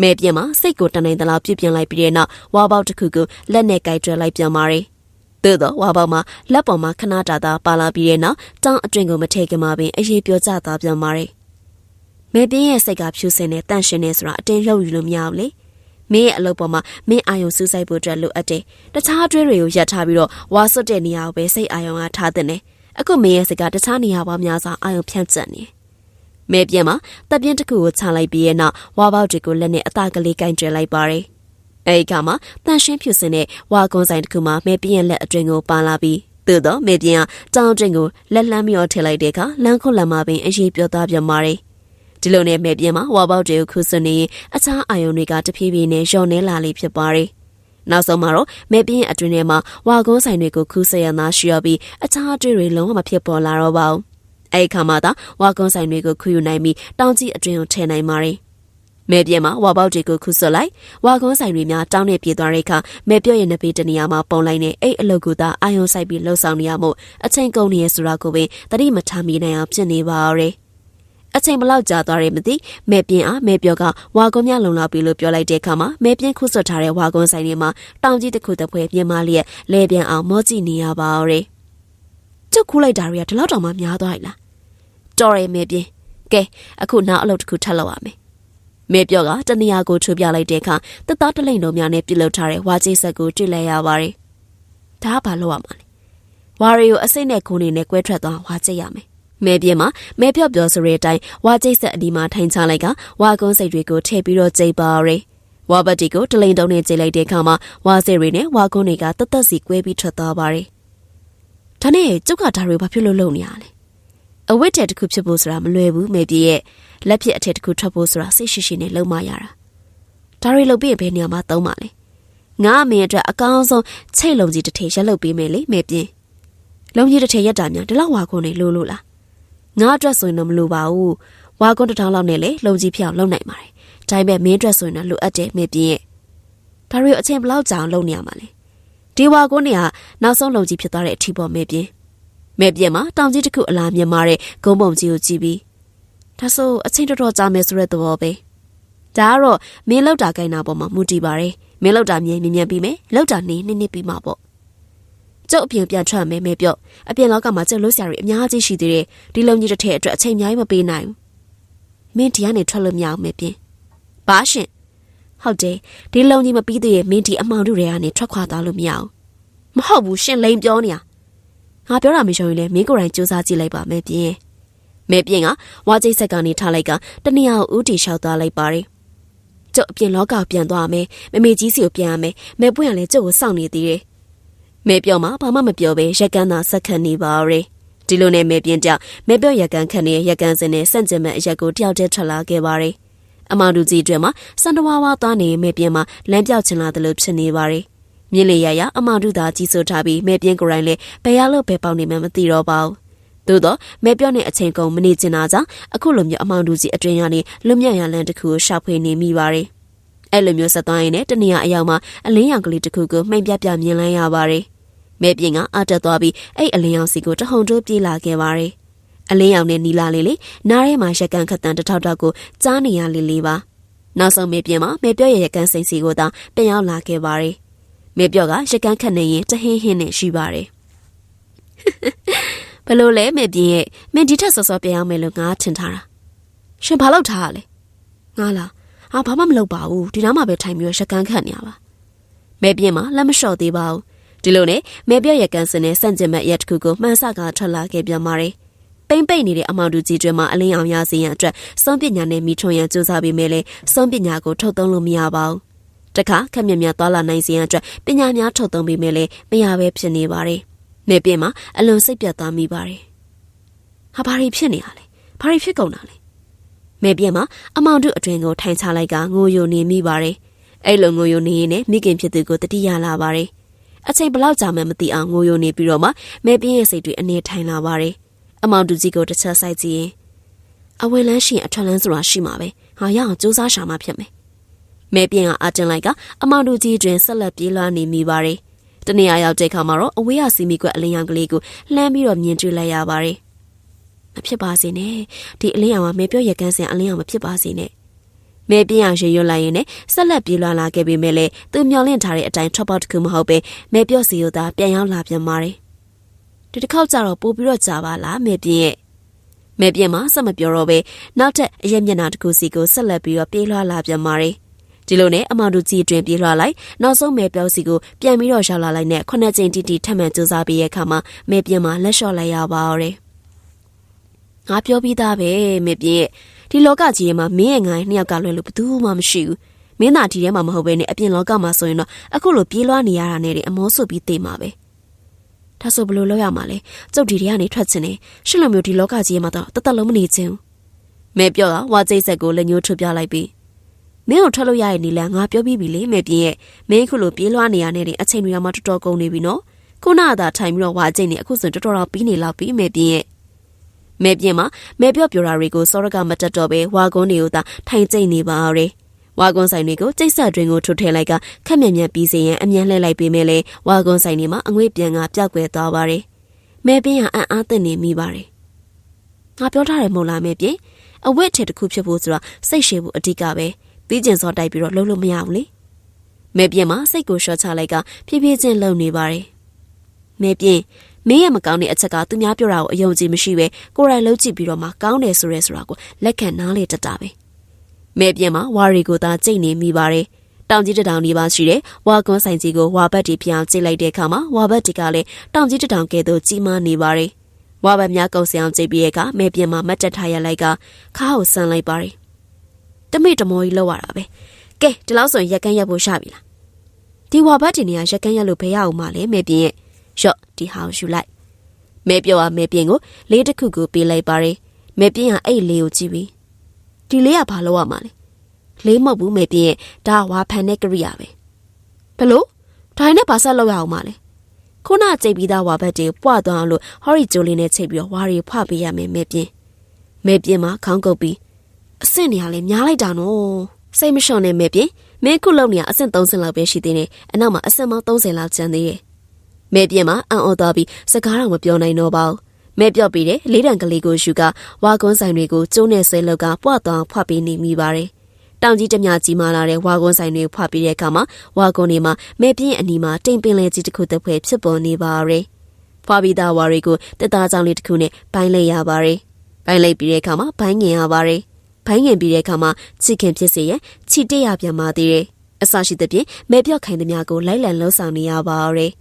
မဲပြင်းမှာစိတ်ကိုတန်နိုင်သလားပြစ်ပြင်းလိုက်ပြီးတဲ့နောက်ဝါပေါက်တစ်ခုကိုလက်နဲ့ကိုက်တွယ်လိုက်ပြန်ပါတယ်သို့တော့ဝါပေါက်မှာလက်ပေါ်မှာခဏတာတာပါလာပြီးတဲ့နောက်တောင်းအတွင်ကိုမထည့်ခင်မှာပင်အေးပြောကြသွားပြန်ပါတယ်မဲပြင်းရဲ့စိတ်ကဖြူစင်တဲ့တန့်ရှင်းနေဆိုတာအတင်းလှုပ်ယူလို့မရဘူးလေ မင်းရဲ့အလုပ်ပေါ်မှာမင်းအာယုံစူးစိုက်ဖို့အတွက်လိုအပ်တယ်။တခြားအတွင်းတွေကိုရပ်ထားပြီးတော့ဝါစွတ်တဲ့နေရာကိုပဲစိတ်အာယုံကထားတဲ့။အခုမင်းရဲ့စိတ်ကတခြားနေရာပေါင်းများစွာအာယုံဖြန့်ကျက်နေ။မဲပြင်းမှာတပ်ပြင်းတစ်ခုကိုချလိုက်ပြီးရဲ့နောက်ဝါပေါက်တွေကိုလက်နဲ့အသားကလေးကင်ကျဲလိုက်ပါတယ်။အဲဒီကမှတန်ရှင်းဖြူစင်တဲ့ဝါကွန်ဆိုင်တစ်ခုမှာမဲပြင်းလက်အတွင်းကိုပါလာပြီးသို့တော့မဲပြင်းကတောင်းတွင်ကိုလက်လန်းမြော်ထည့်လိုက်တဲ့အခါလမ်းခုလမ်းမပင်အရေးပြောသားပြန်ပါတယ်။ ဒီလိုနဲ့မဲ့ပြင်းမှာဝါပေါက်တွေကိုခူးဆွနေအခြားအာယုန်တွေကတဖြည်းဖြည်းနဲ့လျော့နေလာလိမ့်ဖြစ်ပါတယ်။နောက်ဆုံးမှာတော့မဲ့ပြင်းအတွင်းထဲမှာဝါကုန်းဆိုင်တွေကိုခူးဆွရနာရှိရပြီးအခြားအတွေ့တွေလုံးဝမဖြစ်ပေါ်လာတော့ပါဘူး။အဲဒီခါမှသာဝါကုန်းဆိုင်တွေကိုခူးယူနိုင်ပြီးတောင်ကြီးအတွင်းကိုထည့်နိုင်ပါတယ်။မဲပြဲမှာဝါပေါက်တွေကိုခုဆွလိုက်ဝါကုန်းဆိုင်တွေများတောင်းနဲ့ပြေးသွားတဲ့အခါမဲပြော့ရဲ့နဘေးတနေရာမှာပုံလိုက်နေအဲ့အလုတ်ကူသာအာယုံဆိုင်ပြီးလှုပ်ဆောင်နေရမို့အချိန်ကုန်နေရဆိုတာကိုပင်တတိမထားမိနိုင်အောင်ဖြစ်နေပါရဲ့ အချိန်ဘလောက်ကြာသွားတယ်မသိမဲပြင်းအားမဲပြောကဝါကုန်းများလုံလောက်ပြီလို့ပြောလိုက်တဲ့အခါမှာမဲပြင်းခုဆွတ်ထားတဲ့ဝါကုန်းဆိုင်တွေမှာတောင်ကြီးတစ်ခုတစ်ဖွဲပြင်းမလျက်လဲပြန်အောင်မောကြည့်နေရပါရဲ့ကျုပ်ခူးလိုက်တာတွေကဒီလောက်တောင်မှများသွား ਈ လားတော်ရဲမဲပြင်းကဲအခုနောက်အလုပ်တစ်ခုထပ်လုပ်ရမယ်မဲပြောကတနေရာကိုချိုးပြလိုက်တဲ့အခါတသားတလိမ့်တော်များနဲ့ပြုတ်လုထားတဲ့ဝါကြီးဆက်ကိုတွေ့လိုက်ရပါတယ်ဒါကဘာလုပ်ရမှာလဲဝါရီကိုအစိမ့်နဲ့ခုံနေနဲ့ကွဲထွက်သွားဝါကြည့်ရမယ် မဲပြင်းမှာမဲပြော့ပြောဆိုတဲ့အတိုင်းဝါကျိတ်ဆက်အဒီမှာထိုင်ချလိုက်ကဝါကုန်းစိတ်တွေကိုထည့်ပြီးတော့ကြိတ်ပါရယ်ဝါဘတ်တီကိုတလိန်တုံးနဲ့ကြိတ်လိုက်တဲ့အခါမှာဝါစိတ်တွေနဲ့ဝါကုန်းတွေကတသက်စီကွဲပြီးထွက်သွားပါရယ်ဒါနဲ့ကျုပ်ကဒါတွေဘာဖြစ်လို့လုပ်နေရလဲအဝတ်တဲ့တစ်ခုဖြစ်ဖို့ဆိုတာမလွယ်ဘူးမဲပြည့်ရဲ့လက်ဖြစ်အထက်တစ်ခုထွက်ဖို့ဆိုတာစိတ်ရှိရှိနဲ့လုံမရတာဒါတွေလုပ်ပြီးဘယ်နေရာမှာသုံးပါလဲငါအမေအတွက်အကောင်းဆုံးချိတ်လုံးကြီးတစ်ထည်ရက်လုပ်ပေးမယ်လေမဲပြင်းလုံးကြီးတစ်ထည်ရက်တာများဒီလောက်ဝါကုန်းနေလို့လို့လား ငါအတွက်ဆိုရင်တော့မလိုပါဘူးဝါကွန်းတစ်ထောင်လောက်နဲ့လေလုံကြီးဖြောင်းလုံနိုင်ပါတယ်ဒါပေမဲ့မင်းအတွက်ဆိုရင်တော့လိုအပ်တယ်မေပြင်းရဲ့ဒါရီအချိန်ဘလောက်ကြာအောင်လုံနေရမှာလဲဒီဝါကွန်းနေကနောက်ဆုံးလုံကြီးဖြစ်သွားတဲ့အထီးပေါ်မေပြင်းမေပြင်းမှာတောင်ကြီးတစ်ခုအလားမြင်မာတဲ့ဂုံးပုံကြီးကိုကြည့်ပြီးဒါဆိုအချိန်တော်တော်ကြာမယ်ဆိုတဲ့သဘောပဲဒါကတော့မင်းလောက်တာခိုင်းတာပေါ်မှာမူတည်ပါတယ်မင်းလောက်တာမြင်မြင်မြင်ပြီးမယ်လောက်တာနေနှစ်နှစ်ပြီးမှာပေါ့ ကျုပ်အပြင်ပြန်ထွက်မယ်မေပြော့အပြင်လောကမှာကျုပ်လို့ဆရာတွေအများကြီးရှိသေးတယ်ဒီလုံကြီးတစ်ထည့်အတွက်အချိန်အများကြီးမပေးနိုင်ဘူးမင်းဒီကနေထွက်လို့မရအောင်မေပြင်းဘာရှင်ဟုတ်တယ်ဒီလုံကြီးမပြီးသေးရဲ့မင်းဒီအမောင်တို့တွေကနေထွက်ခွာသွားလို့မရအောင်မဟုတ်ဘူးရှင်လိန်ပြောနေတာငါပြောတာမရှိရင်လည်းမင်းကိုယ်တိုင်စူးစမ်းကြည့်လိုက်ပါမေပြင်းမေပြင်းကဝါကျိတ်ဆက်ကနေထားလိုက်ကတနည်းအောင်ဦးတီလျှောက်သွားလိုက်ပါတယ်ကျုပ်အပြင်လောကပြန်သွားမယ်မမေကြီးစီကိုပြန်ရမယ်မဲပွင့်ကလည်းကျုပ်ကိုစောင့်နေသေးတယ် မဲပြောမှာဘာမှမပြောဘဲရက်ကန်းသာဆက်ခတ်နေပါရယ်ဒီလိုနဲ့မဲပြင်းကြောက်မဲပြောရက်ကန်းခတ်နေရက်ကန်းစင်နဲ့ဆန့်ကျင်မဲ့အရက်ကိုတယောက်တည်းထွက်လာခဲ့ပါရယ်အမောင်တူကြီးအတွင်မှာစံတဝါဝါသွားနေမဲပြင်းမှာလမ်းပြောက်ချင်လာတယ်လို့ဖြစ်နေပါရယ်မြင့်လေရရအမောင်တူသားကြီးဆိုထားပြီးမဲပြင်းကိုယ်တိုင်လည်းဘယ်ရလို့ဘယ်ပေါက်နေမှမသိတော့ပါဘူးသို့တော့မဲပြော့နဲ့အချိန်ကုန်မနေချင်တာကြောင့်အခုလိုမျိုးအမောင်တူကြီးအတွင်ကနေလွတ်မြောက်ရလန်တစ်ခုကိုရှာဖွေနေမိပါတယ်။အဲ့လိုမျိုးဆက်သွားရင်လည်းတနေရာအရောက်မှာအလင်းရောင်ကလေးတစ်ခုကိုမှိန်ပြပြမြင်လန်းရပါတယ် မဲပြင်းကအာတက်သွားပြီးအဲ့အလင်းရောင်စီကိုတဟုန်တိုးပြေးလာခဲ့ပါတယ်။အလင်းရောင်နဲ့နီလာလေးလေးနားထဲမှာရက်ကန်ခတ်တန်တထောက်တောက်ကိုကြားနေရလေးလေးပါ။နောက်ဆုံးမဲပြင်းမှာမဲပြော့ရဲ့ရက်ကန်စိန်စီကိုသာပြန်ရောက်လာခဲ့ပါတယ်။မဲပြော့ကရက်ကန်ခတ်နေရင်တဟင်းဟင်းနဲ့ရှိပါတယ်။ဘလို့လဲမဲပြင်းရဲ့မင်းဒီထက်စောစောပြန်ရောက်မယ်လို့ငါထင်ထားတာ။ရှင်ဘာလုပ်ထားရလဲ။ငါလား။အာဘာမှမလုပ်ပါဘူး။ဒီနားမှာပဲထိုင်ပြီးရက်ကန်ခတ်နေရပါ။မဲပြင်းမှာလက်မလျှော့သေးပါဘူး ဒီလိုနဲ့မဲပြရက်ကန်စင်နဲ့စန့်ကျင်မဲ့ရက်တစ်ခုကိုမှန်ဆကထွက်လာခဲ့ပြန်ပါတယ်။ပိမ့်ပိတ်နေတဲ့အမောင်တူကြီးတွေမှာအလင်းအောင်ရစေရန်အတွက်စွန့်ပညာနဲ့မိထွန်ရန်စူးစမ်းပြီးမြဲလဲစွန့်ပညာကိုထုတ်သုံးလို့မရပါဘူး။တခါခက်မြမြသွားလာနိုင်စေရန်အတွက်ပညာများထုတ်သုံးပြီးမြဲလဲမရပဲဖြစ်နေပါတယ်။နေပြင်းမှာအလွန်စိတ်ပြတ်သွားမိပါတယ်။ဟာဘာတွေဖြစ်နေရလဲ။ဘာတွေဖြစ်ကုန်တာလဲ။မဲပြင်းမှာအမောင်တို့အတွင်ကိုထိုင်ချလိုက်ကငိုယိုနေမိပါတယ်။အဲ့လိုငိုယိုနေရင်လည်းမိခင်ဖြစ်သူကိုတတိယလာပါတယ်။ အချိန်ဘလောက်ကြာမှမသိအောင်ငိုယိုနေပြီးတော့မှမဲပြင်းရဲ့စိတ်တွေအနေထိုင်လာပါတယ်။အမောင်တူကြီးကိုတစ်ချက်ဆိုင်ကြည့်ရင်အဝယ်လန်းရှင်အထွက်လန်းဆိုတာရှိမှာပဲ။ဟာရအောင်စူးစမ်းရှာမှဖြစ်မယ်။မဲပြင်းကအာတင်လိုက်ကအမောင်တူကြီးတွင်ဆက်လက်ပြေးလွှားနေမိပါတယ်။တနေရာရောက်တဲ့အခါမှာတော့အဝေးရစီမီကွက်အလင်းရောင်ကလေးကိုလှမ်းပြီးတော့မြင်တွေ့လိုက်ရပါတယ်မဖြစ်ပါစေနဲ့ဒီအလင်းရောင်ကမေပြော့ရကန်းစင်အလင်းရောင်မဖြစ်ပါစေနဲ့ မဲပြင်းအောင်ရေရွတ်လိုက်ရင်လည်းဆက်လက်ပြေးလွှာလာခဲ့ပေမဲ့လည်းသူမျောလင့်ထားတဲ့အတိုင်းထွက်ပေါက်တစ်ခုမဟုတ်ပဲမဲပြော့စီကိုသာပြန်ရောက်လာပြန်ပါတယ်ဒီတစ်ခေါက်ကျတော့ပို့ပြီးတော့ကြာပါလားမဲပြင်းရဲ့မဲပြင်းမှာဆက်မပြောတော့ပဲနောက်ထပ်အရက်မျက်နှာတစ်ခုစီကိုဆက်လက်ပြီးတော့ပြေးလွှာလာပြန်ပါတယ်ဒီလိုနဲ့အမောင်တို့ကြီးအတွင်ပြေးလွှာလိုက်နောက်ဆုံးမဲပြောစီကိုပြန်ပြီးတော့ရောက်လာလိုက်နဲ့ခုနှစ်ကြိမ်တီတီထပ်မံစူးစမ်းပြီးရဲ့အခါမှာမဲပြင်းမှာလက်လျှော့လိုက်ရပါတော့တယ် ငါပြောပြီးသားပဲမဲပြင်းရဲ့ဒီလောကကြီးထဲမှာမင်းရဲ့ငါရဲ့နှစ်ယောက်ကလွယ်လို့ဘယ်သူမှမရှိဘူးမင်းသာဒီထဲမှာမဟုတ်ဘဲနဲ့အပြင်လောကမှာဆိုရင်တော့အခုလိုပြေးလွှားနေရတာနဲ့အမောဆုပ်ပြီးသိမှာပဲဒါဆိုဘယ်လိုလုပ်ရမှာလဲကျုပ်ဒီတွေကနေထွက်ချင်တယ်ရှစ်လိုမျိုးဒီလောကကြီးထဲမှာတော့တသက်လုံးမနေချင်ဘူးမဲပြောတာဝါကျိတ်ဆက်ကိုလက်ညှိုးထုတ်ပြလိုက်ပြီးမင်းကိုထွက်လို့ရရဲ့နီလန်ငါပြောပြီးပြီလေမဲပြင်းရဲ့မင်းခုလိုပြေးလွှားနေရတဲ့အချိန်တွေကမှတော်တော်ကုန်နေပြီနော်ခုနကသာထိုင်ပြီးတော့ဝါကျိတ်နေအခုဆိုတော်တော်ပြီးနေလောက်ပြီမဲပြင်းရဲ့ မဲပြင်းမှာမဲပြော့ပြော်တာတွေကိုစောရကမတက်တော့ပဲဝါကုန်းတွေကိုသာထိုင်ကျိတ်နေပါရယ်ဝါကွန်ဆိုင်တွေကိုကျိတ်ဆက်တွင်ကိုထုတ်ထည့်လိုက်ကခက်မြန်မြန်ပြီးစေရင်အမြန်လှည့်လိုက်ပေးမယ်လေဝါကွန်ဆိုင်တွေမှာအငွေ့ပြန်ကပျောက်ကွယ်သွားပါတယ်မဲပြင်းဟာအံ့အားသင့်နေမိပါတယ်ငါပြောထားတယ်မဟုတ်လားမဲပြင်းအဝတ်ထည်တစ်ခုဖြစ်ဖို့ဆိုတာစိတ်ရှည်ဖို့အဓိကပဲပြီးကျင်စောတိုက်ပြီးတော့လှုပ်လို့မရဘူးလေမဲပြင်းမှာစိတ်ကိုရှော့ချလိုက်ကဖြည်းဖြည်းချင်းလှုပ်နေပါတယ်မဲပြင်း မင်းရဲ့မကောင်းတဲ့အချက်ကသူများပြောတာကိုအယုံကြည်မရှိပဲကိုယ်တိုင်လှုပ်ကြည့်ပြီးတော့မှကောင်းတယ်ဆိုရဲဆိုတာကိုလက်ခံနားလေတတ်တာပဲမဲပြင်းမှာဝါရီကိုသာကြိတ်နေမိပါတယ်တောင်ကြီးတတောင်နေပါရှိတယ်ဝါကွန်းဆိုင်ကြီးကိုဝါဘတ်တီပြောင်းကြိတ်လိုက်တဲ့အခါမှာဝါဘတ်တီကလည်းတောင်ကြီးတတောင်ကဲ့သို့ကြီးမားနေပါတယ်ဝါဘတ်များကုံစအောင်ကြိတ်ပြီးတဲ့အခါမဲပြင်းမှာမတ်တက်ထားရလိုက်ကခါးကိုဆန်းလိုက်ပါတယ်တမိတ်တမောကြီးလောက်ရတာပဲကဲဒီလောက်ဆိုရင်ရက်ကန်းရက်ဖို့ရှာပြီလားဒီဝါဘတ်တီနေရရက်ကန်းရက်လို့ဘယ်ရအောင်မလဲမဲပြင်းရဲ့ ရော့ဒီဟာကိုယူလိုက်မဲပြောဟာမဲပြင်းကိုလေးတစ်ခုကိုပေးလိုက်ပါတယ်မဲပြင်းဟာအဲ့လေးကိုကြည့်ပြီးဒီလေးကဘာလို့ရမှာလဲလေးမဟုတ်ဘူးမဲပြင်းရဲ့ဒါဝါဖန်တဲ့ကရိယာပဲဘလို့ဒိုင်းနဲ့ဘာဆက်လောက်ရအောင်မလဲခုနကြိတ်ပြီးသားဝါဘတ်တွေပွားသွားအောင်လို့ဟော်ရီဂျိုလေးနဲ့ချိန်ပြီးတော့ဝါရီဖွပေးရမယ်မဲပြင်းမဲပြင်းမှာခေါင်းကုပ်ပြီးအဆင့်နေရလဲများလိုက်တာနော်စိတ်မလျှော့နဲ့မဲပြင်းမင်းခုလုံနေရအဆင့်30လောက်ပဲရှိသေးတယ်အနောက်မှာအဆင့်မောင်း30လောက်ကျန်သေးတယ် မဲပြင်းမှာအံ့ဩသွားပြီးစကားတော့မပြောနိုင်တော့ပါဘူးမဲပြော့ပြီးတဲ့လေးတံကလေးကိုယူကဝါကွန်းဆိုင်တွေကိုကျိုးနဲ့ဆွဲလောက်ကပွားသွားဖွပေးနေမိပါတယ်တောင်ကြီးတမြကြီးမာလာတဲ့ဝါကွန်းဆိုင်တွေဖွပြီးတဲ့အခါမှာဝါကွန်းတွေမှာမဲပြင်းအနီမှာတိမ်ပင်လေကြီးတစ်ခုတစ်ဖွဲဖြစ်ပေါ်နေပါရယ်ဖွာပြီးသားဝါတွေကိုတက်သားကြောင်လေးတစ်ခုနဲ့ဘိုင်းလိုက်ရပါရယ်ဘိုင်းလိုက်ပြီးတဲ့အခါမှာဘိုင်းငင်ရပါရယ်ဘိုင်းငင်ပြီးတဲ့အခါမှာချစ်ခင်ဖြစ်စေရဲ့ချီတက်ရပြန်ပါသေးတယ်အစရှိသဖြင့်မဲပြော့ခိုင်သမျှကိုလိုက်လံလှုပ်ဆောင်နေရပါရယ်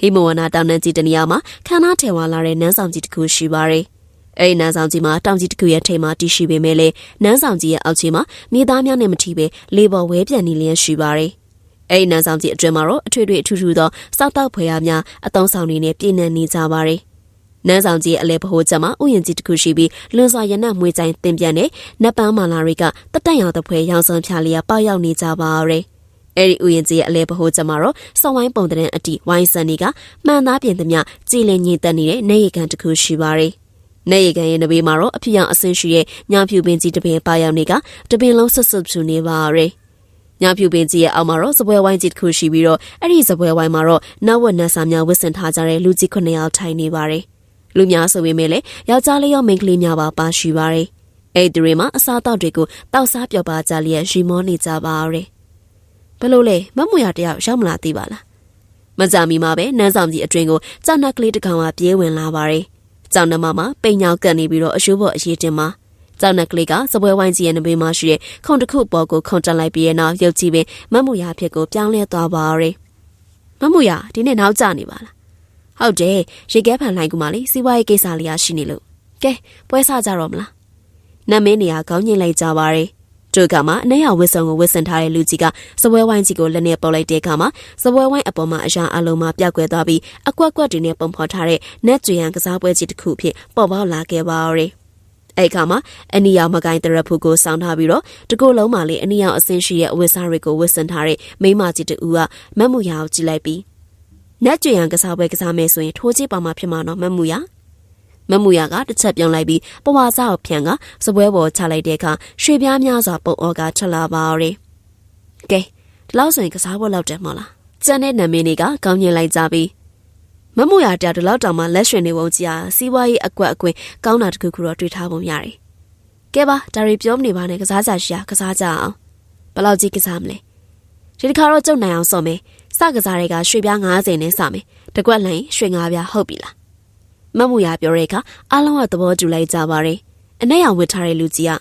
ဟိမဝနာတောင်တန်းကြီးတနေရာမှာခန္ဓာထဲဝါလာတဲ့နန်းဆောင်ကြီးတစ်ခုရှိပါတယ်။အဲဒီနန်းဆောင်ကြီးမှာတောင်ကြီးတစ်ခုရဲ့ထိပ်မှာတည်ရှိပေမဲ့လည်းနန်းဆောင်ကြီးရဲ့အောက်ခြေမှာမြေသားများနဲ့မထိပဲလေပေါ်ဝဲပြန်နေလျက်ရှိပါတယ်။အဲဒီနန်းဆောင်ကြီးအတွင်းမှာတော့အထွေထွေအထူးထူသောစောက်တောက်ဖွယ်ရများအတုံးဆောင်တွေနဲ့ပြည့်နှံ့နေကြပါတယ်။နန်းဆောင်ကြီးရဲ့အလဲပဟိုချက်မှာဥယျာဉ်ကြီးတစ်ခုရှိပြီးလွန်စွာရနတ်မွေးကြိုင်တင်ပြန်တဲ့နတ်ပန်းမာလာတွေကတတက်ရောင်တဖွဲရောင်စုံဖြာလျာပေါက်ရောက်နေကြပါရယ်။ အဲ့ဒီဥယျာဉ်ကြီးရဲ့အလဲပဟိုချက်မှာတော့စောင်းဝိုင်းပုံတဲ့အတီဝိုင်းဆန်တွေကမှန်သားပြင်သမျှကြည်လင်ညင်တက်နေတဲ့နေရီကန်တစ်ခုရှိပါရယ်။နေရီကန်ရဲ့နဘေးမှာတော့အဖြစ်အောင်အဆင်းရှိရဲ့ညာဖြူပင်ကြီးတစ်ပင်ပါရောက်နေကတပင်လုံးဆွတ်ဆွတ်ဖြူနေပါရယ်။ညာဖြူပင်ကြီးရဲ့အောက်မှာတော့စပွဲဝိုင်းကြီးတစ်ခုရှိပြီးတော့အဲ့ဒီစပွဲဝိုင်းမှာတော့နတ်ဝတ်နတ်စာများဝတ်ဆင်ထားကြတဲ့လူကြီးခုနှစ်ယောက်ထိုင်နေပါရယ်။လူများဆိုပေမဲ့လည်းယောက်ျားလေးရောမိန်းကလေးများပါပါရှိပါရယ်။အဲ့ဒီတွေမှာအစားအသောက်တွေကိုတောက်စားပျော်ပါကြလျက်ရီမောနေကြပါရယ်။ ဘလို့လဲမမွေရတယောက်ရောက်မလာသေးပါလား။မကြမီမှာပဲနန်းဆောင်ကြီးအတွင်ကိုကြောက်နှက်ကလေးတစ်ကောင်ကပြေးဝင်လာပါရယ်။ကြောက်နှမမှာပိန်ညောက်ကန်နေပြီးတော့အရှိုးပေါ်အရေးတင်မှာကြောက်နှက်ကလေးကစပွဲဝိုင်းကြီးရဲ့နဘေးမှာရှိတဲ့ခုံတစ်ခုပေါ်ကိုခုံတက်လိုက်ပြီးတဲ့နောက်ရုပ်ကြည့်ပင်မမူရဖြစ်ကိုပြောင်းလဲသွားပါရယ်။မမူရဒီနေ့နောက်ကျနေပါလား။ဟုတ်တယ်ရေခဲဖန်လှိုင်းကူမလေးစီးပွားရေးကိစ္စလေးရရှိနေလို့ကဲပွဲစားကြတော့မလားနမင်းနေရာကောင်းညင်လိုက်ကြပါရယ် တို့ကမှအနှဲရဝစ်စုံကိုဝစ်ဆင်ထားတဲ့လူကြီးကစပွဲဝိုင်းကြီးကိုလက်နဲ့ပုတ်လိုက်တဲ့အခါမှာစပွဲဝိုင်းအပေါ်မှာအရာအလုံးမှာပြောက်ကွယ်သွားပြီးအကွက်ကွက်တွေနဲ့ပုံဖော်ထားတဲ့နက်ကြွေရန်ကစားပွဲကြီးတစ်ခုဖြစ်ပေါ်ပေါက်လာခဲ့ပါရယ်အဲ့ခါမှာအနီရောင်မကိုင်းတရဖူကိုစောင်းထားပြီးတော့တကူလုံးမှာလေအနီရောင်အဆင်းရှိရဲ့အဝတ်စားတွေကိုဝတ်ဆင်ထားတဲ့မိမကြီးတူကမတ်မှုရာကိုကြည့်လိုက်ပြီးနက်ကြွေရန်ကစားပွဲကစားမယ်ဆိုရင်ထိုးကြည့်ပါမှာဖြစ်မှာတော့မတ်မှုရာ မမှုရကတစ်ချက်ပြောင်းလိုက်ပြီးပဝါစားကိုဖြန်ကစပွဲပေါ်ချလိုက်တဲ့အခါရွှေပြားများစွာပုံအော်ကထွက်လာပါရယ်ကဲဒီလောက်ဆိုရင်ကစားဖို့လောက်တယ်မဟုတ်လားကျန်တဲ့နာမည်တွေကကောင်းမြင်လိုက်ကြပြီမမှုရတဒီလောက်တောင်မှလက်ရွှင်နေပုံကြီးအားစီးပွားရေးအကွက်အကွင်းကောင်းတာတခုခုတော့တွေ့ထားပုံရတယ်ကဲပါဒါရီပြောမနေပါနဲ့ကစားကြရှာကစားကြအောင်ဘယ်လောက်ကြီးကစားမလဲဒီတစ်ခါတော့ကြုံနိုင်အောင်စော်မယ်စကစားတွေကရွှေပြား90နဲ့စမယ်တကွက်လိုင်းရွှေ9ပြားဟုတ်ပြီလား မမှုရပြောတဲ့အခါအားလုံးကသဘောတူလိုက်ကြပါတယ်အနဲ့ရောင်ဝတ်ထားတဲ့လူကြီးက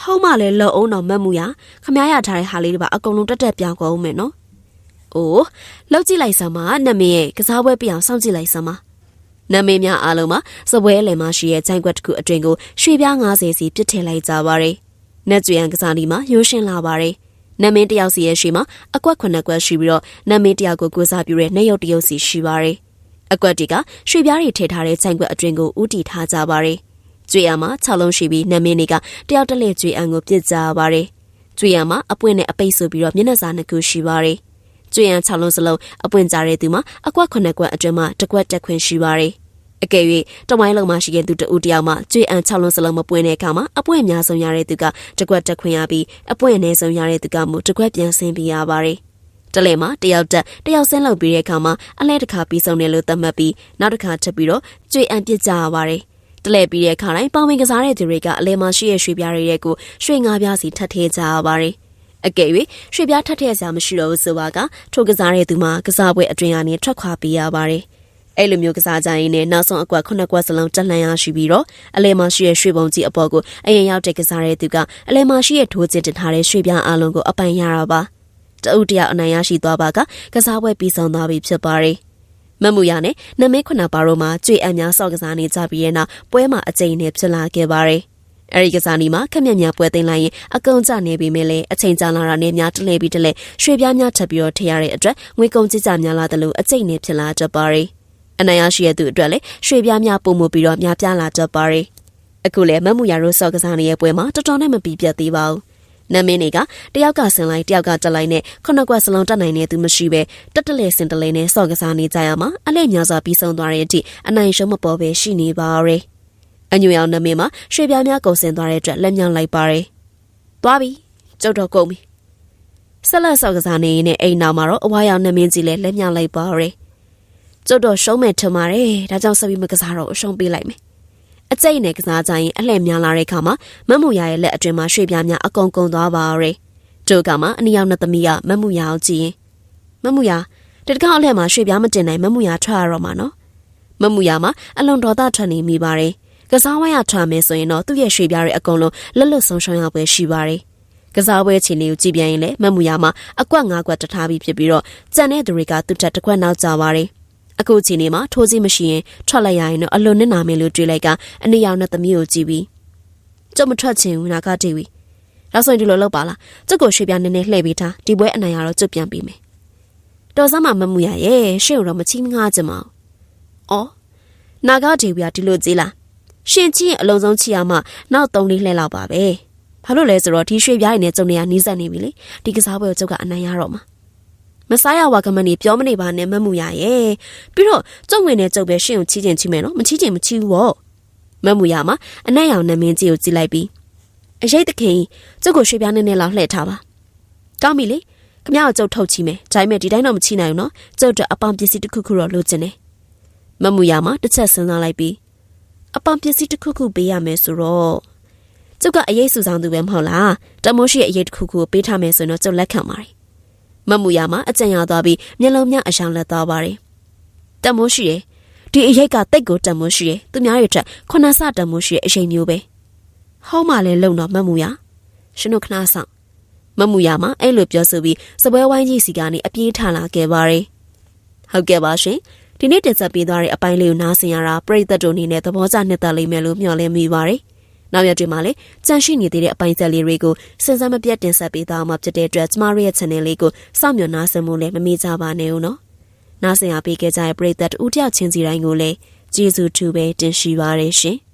ဟုတ်မှလည်းလော်အောင်တော့မမှုရခမားရထားတဲ့ဟာလေးတွေပါအကုန်လုံးတက်တက်ပြောင်းကုန်မယ်နော်။အိုးလောက်ကြည့်လိုက်စမ်းပါနမင်းရဲ့ကစားပွဲပြအောင်စောင့်ကြည့်လိုက်စမ်းပါ။နမင်းများအားလုံးမှာစပွဲလယ်မှာရှိတဲ့ဂျိုင်းကွက်တစ်ခုအတွင်ကိုရွှေပြား90စီပြစ်ထည့်လိုက်ကြပါတယ်။နက်ကျွေရန်ကစားနီမှာရိုးရှင်းလာပါတယ်။နမင်းတယောက်စီရဲ့ရှိမှာအကွက်ခုနှစ်ကွက်ရှိပြီးတော့နမင်းတယောက်ကိုကိုစားပြုတဲ့နေရုပ်တရုပ်စီရှိပါတယ်။ အကွက်တီကရွှေပြားတွေထည့်ထားတဲ့ဂျိုင်းကွက်အတွင်ကိုဥတီထားကြပါတယ်။ကျွေရမှာ6လုံးရှိပြီးနမင်းတွေကတယောက်တစ်လက်ကျွေအံကိုပြစ်ကြပါတယ်။ကျွေရမှာအပွင့်နဲ့အပိတ်ဆိုပြီးတော့မျက်နှာစာနှစ်ခုရှိပါတယ်။ကျွေရန်6လုံးစလုံးအပွင့်ကြတဲ့သူမှာအကွက်9ကွက်အတွင်းမှာတစ်ကွက်တက်ခွင့်ရှိပါတယ်။အကယ်၍တမိုင်းလုံးမှာရှိတဲ့သူတဦးတယောက်မှကျွေအန်6လုံးစလုံးမပွင့်တဲ့အခါမှာအပွင့်အများဆုံးရတဲ့သူကတစ်ကွက်တက်ခွင့်ရပြီးအပွင့်အနည်းဆုံးရတဲ့သူကမှတစ်ကွက်ပြန်ဆင်းပြရပါတယ်။ တလဲမှာတယောက်တက်တယောက်ဆင်းလုပ်ပြီးတဲ့အခါမှာအလဲတစ်ခါပြီးဆုံးတယ်လို့သတ်မှတ်ပြီးနောက်တစ်ခါထပ်ပြီးတော့ကျွေအန်ပြစ်ကြရပါတယ်။တလဲပြီးတဲ့အခါတိုင်းပေါင်ဝင်ကစားတဲ့သူတွေကအလဲမှာရှိရရွှေပြားတွေရဲ့ကိုရွှေငါးပြားစီထပ်ထည့်ကြရပါတယ်။အကယ်၍ရွှေပြားထက်ထည့်စရာမရှိတော့ဘူးဆိုပါကထိုကစားတဲ့သူမှာကစားပွဲအတွင်ကနေထွက်ခွာပေးရပါတယ်။အဲ့လိုမျိုးကစားကြရင်လည်းနောက်ဆုံးအကွက်ခုနှစ်ကွက်စလုံးတက်လှန်ရရှိပြီးတော့အလဲမရှိရဲ့ရွှေပုံကြီးအပေါ်ကိုအရင်ရောက်တဲ့ကစားတဲ့သူကအလဲမရှိရဲ့ထိုးကျတင်ထားတဲ့ရွှေပြားအလုံးကိုအပိုင်ရတာပါ။ တအုပ်တယောက်အနိုင်ရရှိသွားပါကကစားပွဲပြီးဆုံးသွားပြီဖြစ်ပါတယ်။မမှုရနဲ့နမဲခုနပါတော့မှကြွေအံများစော့ကစားနေကြပြီးတဲ့နောက်ပွဲမှာအကြိမ်နဲ့ဖြစ်လာခဲ့ပါတယ်။အဲဒီကစားနီမှာခက်မြက်များပွဲသိမ်းလိုက်ရင်အကုံကြနေပြီမဲ့လေအချိန်ကြာလာတာနဲ့များတလဲပြီးတလဲရွှေပြားများထပ်ပြီးတော့ထည့်ရတဲ့အတွက်ငွေကုန်ကြကြများလာတယ်လို့အကျိတ်နဲ့ဖြစ်လာတတ်ပါရီအနိုင်ရရှိတဲ့သူအတွက်လည်းရွှေပြားများပုံမှုပြီးတော့များပြားလာတတ်ပါရီအခုလည်းမမှုရရိုးစော့ကစားနေရဲ့ပွဲမှာတော်တော်နဲ့မပြီးပြတ်သေးပါဘူး နမင်းတွေကတယောက်ကဆင်လိုက်တယောက်ကတက်လိုက်နဲ့ခုနှစ်ကွက်စလုံးတက်နိုင်တဲ့သူမရှိပဲတက်တလဲစင်တလဲနဲ့စော့ကစားနေကြရမှာအလဲညာစွာပြီးဆုံးသွားတဲ့အထိအနိုင်ရှုံးမပေါ်ပဲရှိနေပါရယ်အညူရောင်နမင်းမှာရွှေပြားများကုန်စင်သွားတဲ့အတွက်လက်မြောက်လိုက်ပါတယ်။သွားပြီကျုပ်တော့ကုန်ပြီ။ဆက်လက်ဆောက်ကစားနေရင်အိမ်နောက်မှာတော့အဝါရောင်နမင်းကြီးလည်းလက်မြောက်လိုက်ပါရယ်။ကျုပ်တော့ရှုံးမဲ့ထင်ပါတယ်။ဒါကြောင့်ဆက်ပြီးမကစားတော့အရှုံးပေးလိုက်မယ်။ အကျိတ်နဲ့ကစားကြရင်အလှည့်များလာတဲ့အခါမှာမမှုရရဲ့လက်အတွင်းမှာရွှေပြားများအကုန်ကုန်သွားပါရယ်။ကျုပ်ကမှအနီရောင်နှစ်သမီးကမမှုရအောင်ကြည့်ရင်မမှုရတတကောက်အလှည့်မှာရွှေပြားမတင်နိုင်မမှုရထွက်ရတော့မှာနော်။မမှုရမှာအလွန်တော်သားထွက်နေမိပါတယ်ကစားဝိုင်းရထားမယ်ဆိုရင်တော့သူ့ရဲ့ရွှေပြားတွေအကုန်လုံးလွတ်လွတ်ဆုံးရှုံးရပွဲရှိပါတယ်။ကစားပွဲအခြေအနေကိုကြည့်ပြန်ရင်လည်းမမှုရမှာအကွက်၅ကွက်တထားပြီးဖြစ်ပြီးတော့ကြံတဲ့သူတွေကသူ့တက်တစ်ခွက်နောက်ကျပါတယ်။ အခုအချိန်นี้မှာထိုးစီးမရှိရင်ထွက်လိုက်ရရင်တော့အလွန်နစ်နာမယ်လို့တွေးလိုက်ကအနည်းရောင်နဲ့သမီးကိုကြည့်ပြီးကျုပ်မထွက်ချင်ဘူးနာကတီဝီ။ဒါဆိုရင်ဒီလိုလုပ်ပါလား။ကျုပ်ကိုရွှေပြားနည်းနည်းလှည့်ပေးထားဒီပွဲအနိုင်ရတော့ကျုပ်ပြန်ပေးမယ်။တော်စမ်းမှမမှုရရဲ့ရှေ့တော့မချင်းငှားကြမအောင်။အော်နာဂဒေဝီကဒီလိုကြီးလားရှင်ကြီးရဲ့အလုံးစုံချီရမှနောက်၃လေးလှည့်လောက်ပါပဲဘာလို့လဲဆိုတော့ဒီရွှေပြားရည်နဲ့ကျုံနေရနီးစပ်နေပြီလေဒီကစားပွဲကိုကျုပ်ကအနိုင်ရတော့မှာ မစားရဝါကမနေပြောမနေပါနဲ့မမှုရရဲ့ပြီးတော့ကျုံဝင်နဲ့ကျုပ်ပဲရှင်ကိုချီးကျင်ချီးမယ်နော်မချီးကျင်မချီးဘူးပေါ့မမှုရမှာအနက်ရောင်နမင်းကြီးကိုကြည့်လိုက်ပြီးအရေးတခင်ကျုပ်ကိုရွှေပြားနဲ့နဲ့လောက်လှည့်ထားပါကောင်းပြီလေခမရကိုကျုပ်ထုတ်ချီမယ်ဒါပေမဲ့ဒီတိုင်းတော့မချီနိုင်ဘူးနော်ကျုပ်တို့အပေါင်ပစ္စည်းတစ်ခုခုတော့လိုချင်တယ်မမှုရမှာတစ်ချက်စဉ်းစားလိုက်ပြီးအပံပစ္စည်းတစ်ခုခုပေးရမယ်ဆိုတော့ကျုပ်ကအရေးစုဆောင်သူပဲမဟုတ်လားတမိုးရှိရဲ့အရေးတစ်ခုခုပေးထားမယ်ဆိုတော့ကျုပ်လက်ခံပါတယ် မမှုရမှာအကြံရသွားပြီးမျက်လုံးများအရှောင်လက်သွားပါတယ်တမိုးရှိရဲ့ဒီအရေးကတိတ်ကိုတမိုးရှိရဲ့သူများရဲ့ထက်ခုနဆတမိုးရှိရဲ့အချိန်မျိုးပဲဟောင်းမှလည်းလုံတော့မမှုရရှင်တို့ခဏဆောင်မမှုရမှာအဲ့လိုပြောဆိုပြီးစပွဲဝိုင်းကြီးစီကနေအပြေးထလာခဲ့ပါတယ်ဟုတ်ကဲ့ပါရှင်ဒီနေ့တင်ဆက်ပေးသွားတဲ့အပိုင်းလေးကိုနားဆင်ရတာပရိသတ်တို့အနေနဲ့သဘောကျနှစ်သက်လိမ့်မယ်လို့မျှော်လင့်မိပါတယ်။ နောက်ရက်တွေမှာလည်းကြန့်ရှိနေသေးတဲ့အပိုင်းဆက်လေးတွေကိုစဉ်စားမပြတ်တင်ဆက်ပေးသွားမှာဖြစ်တဲ့အတွက်ကျမတို့ရဲ့ channel လေးကိုစောင့်မျှော်နားဆင်ဖို့လည်းမမေ့ကြပါနဲ့ဦးနော်။နားဆင်ရပေးခဲ့ကြတဲ့ပရိသတ်ဦးတယောက်ချင်းစီတိုင်းကိုလည်းကျေးဇူးထူးပဲတင်ရှိပါရရှင်။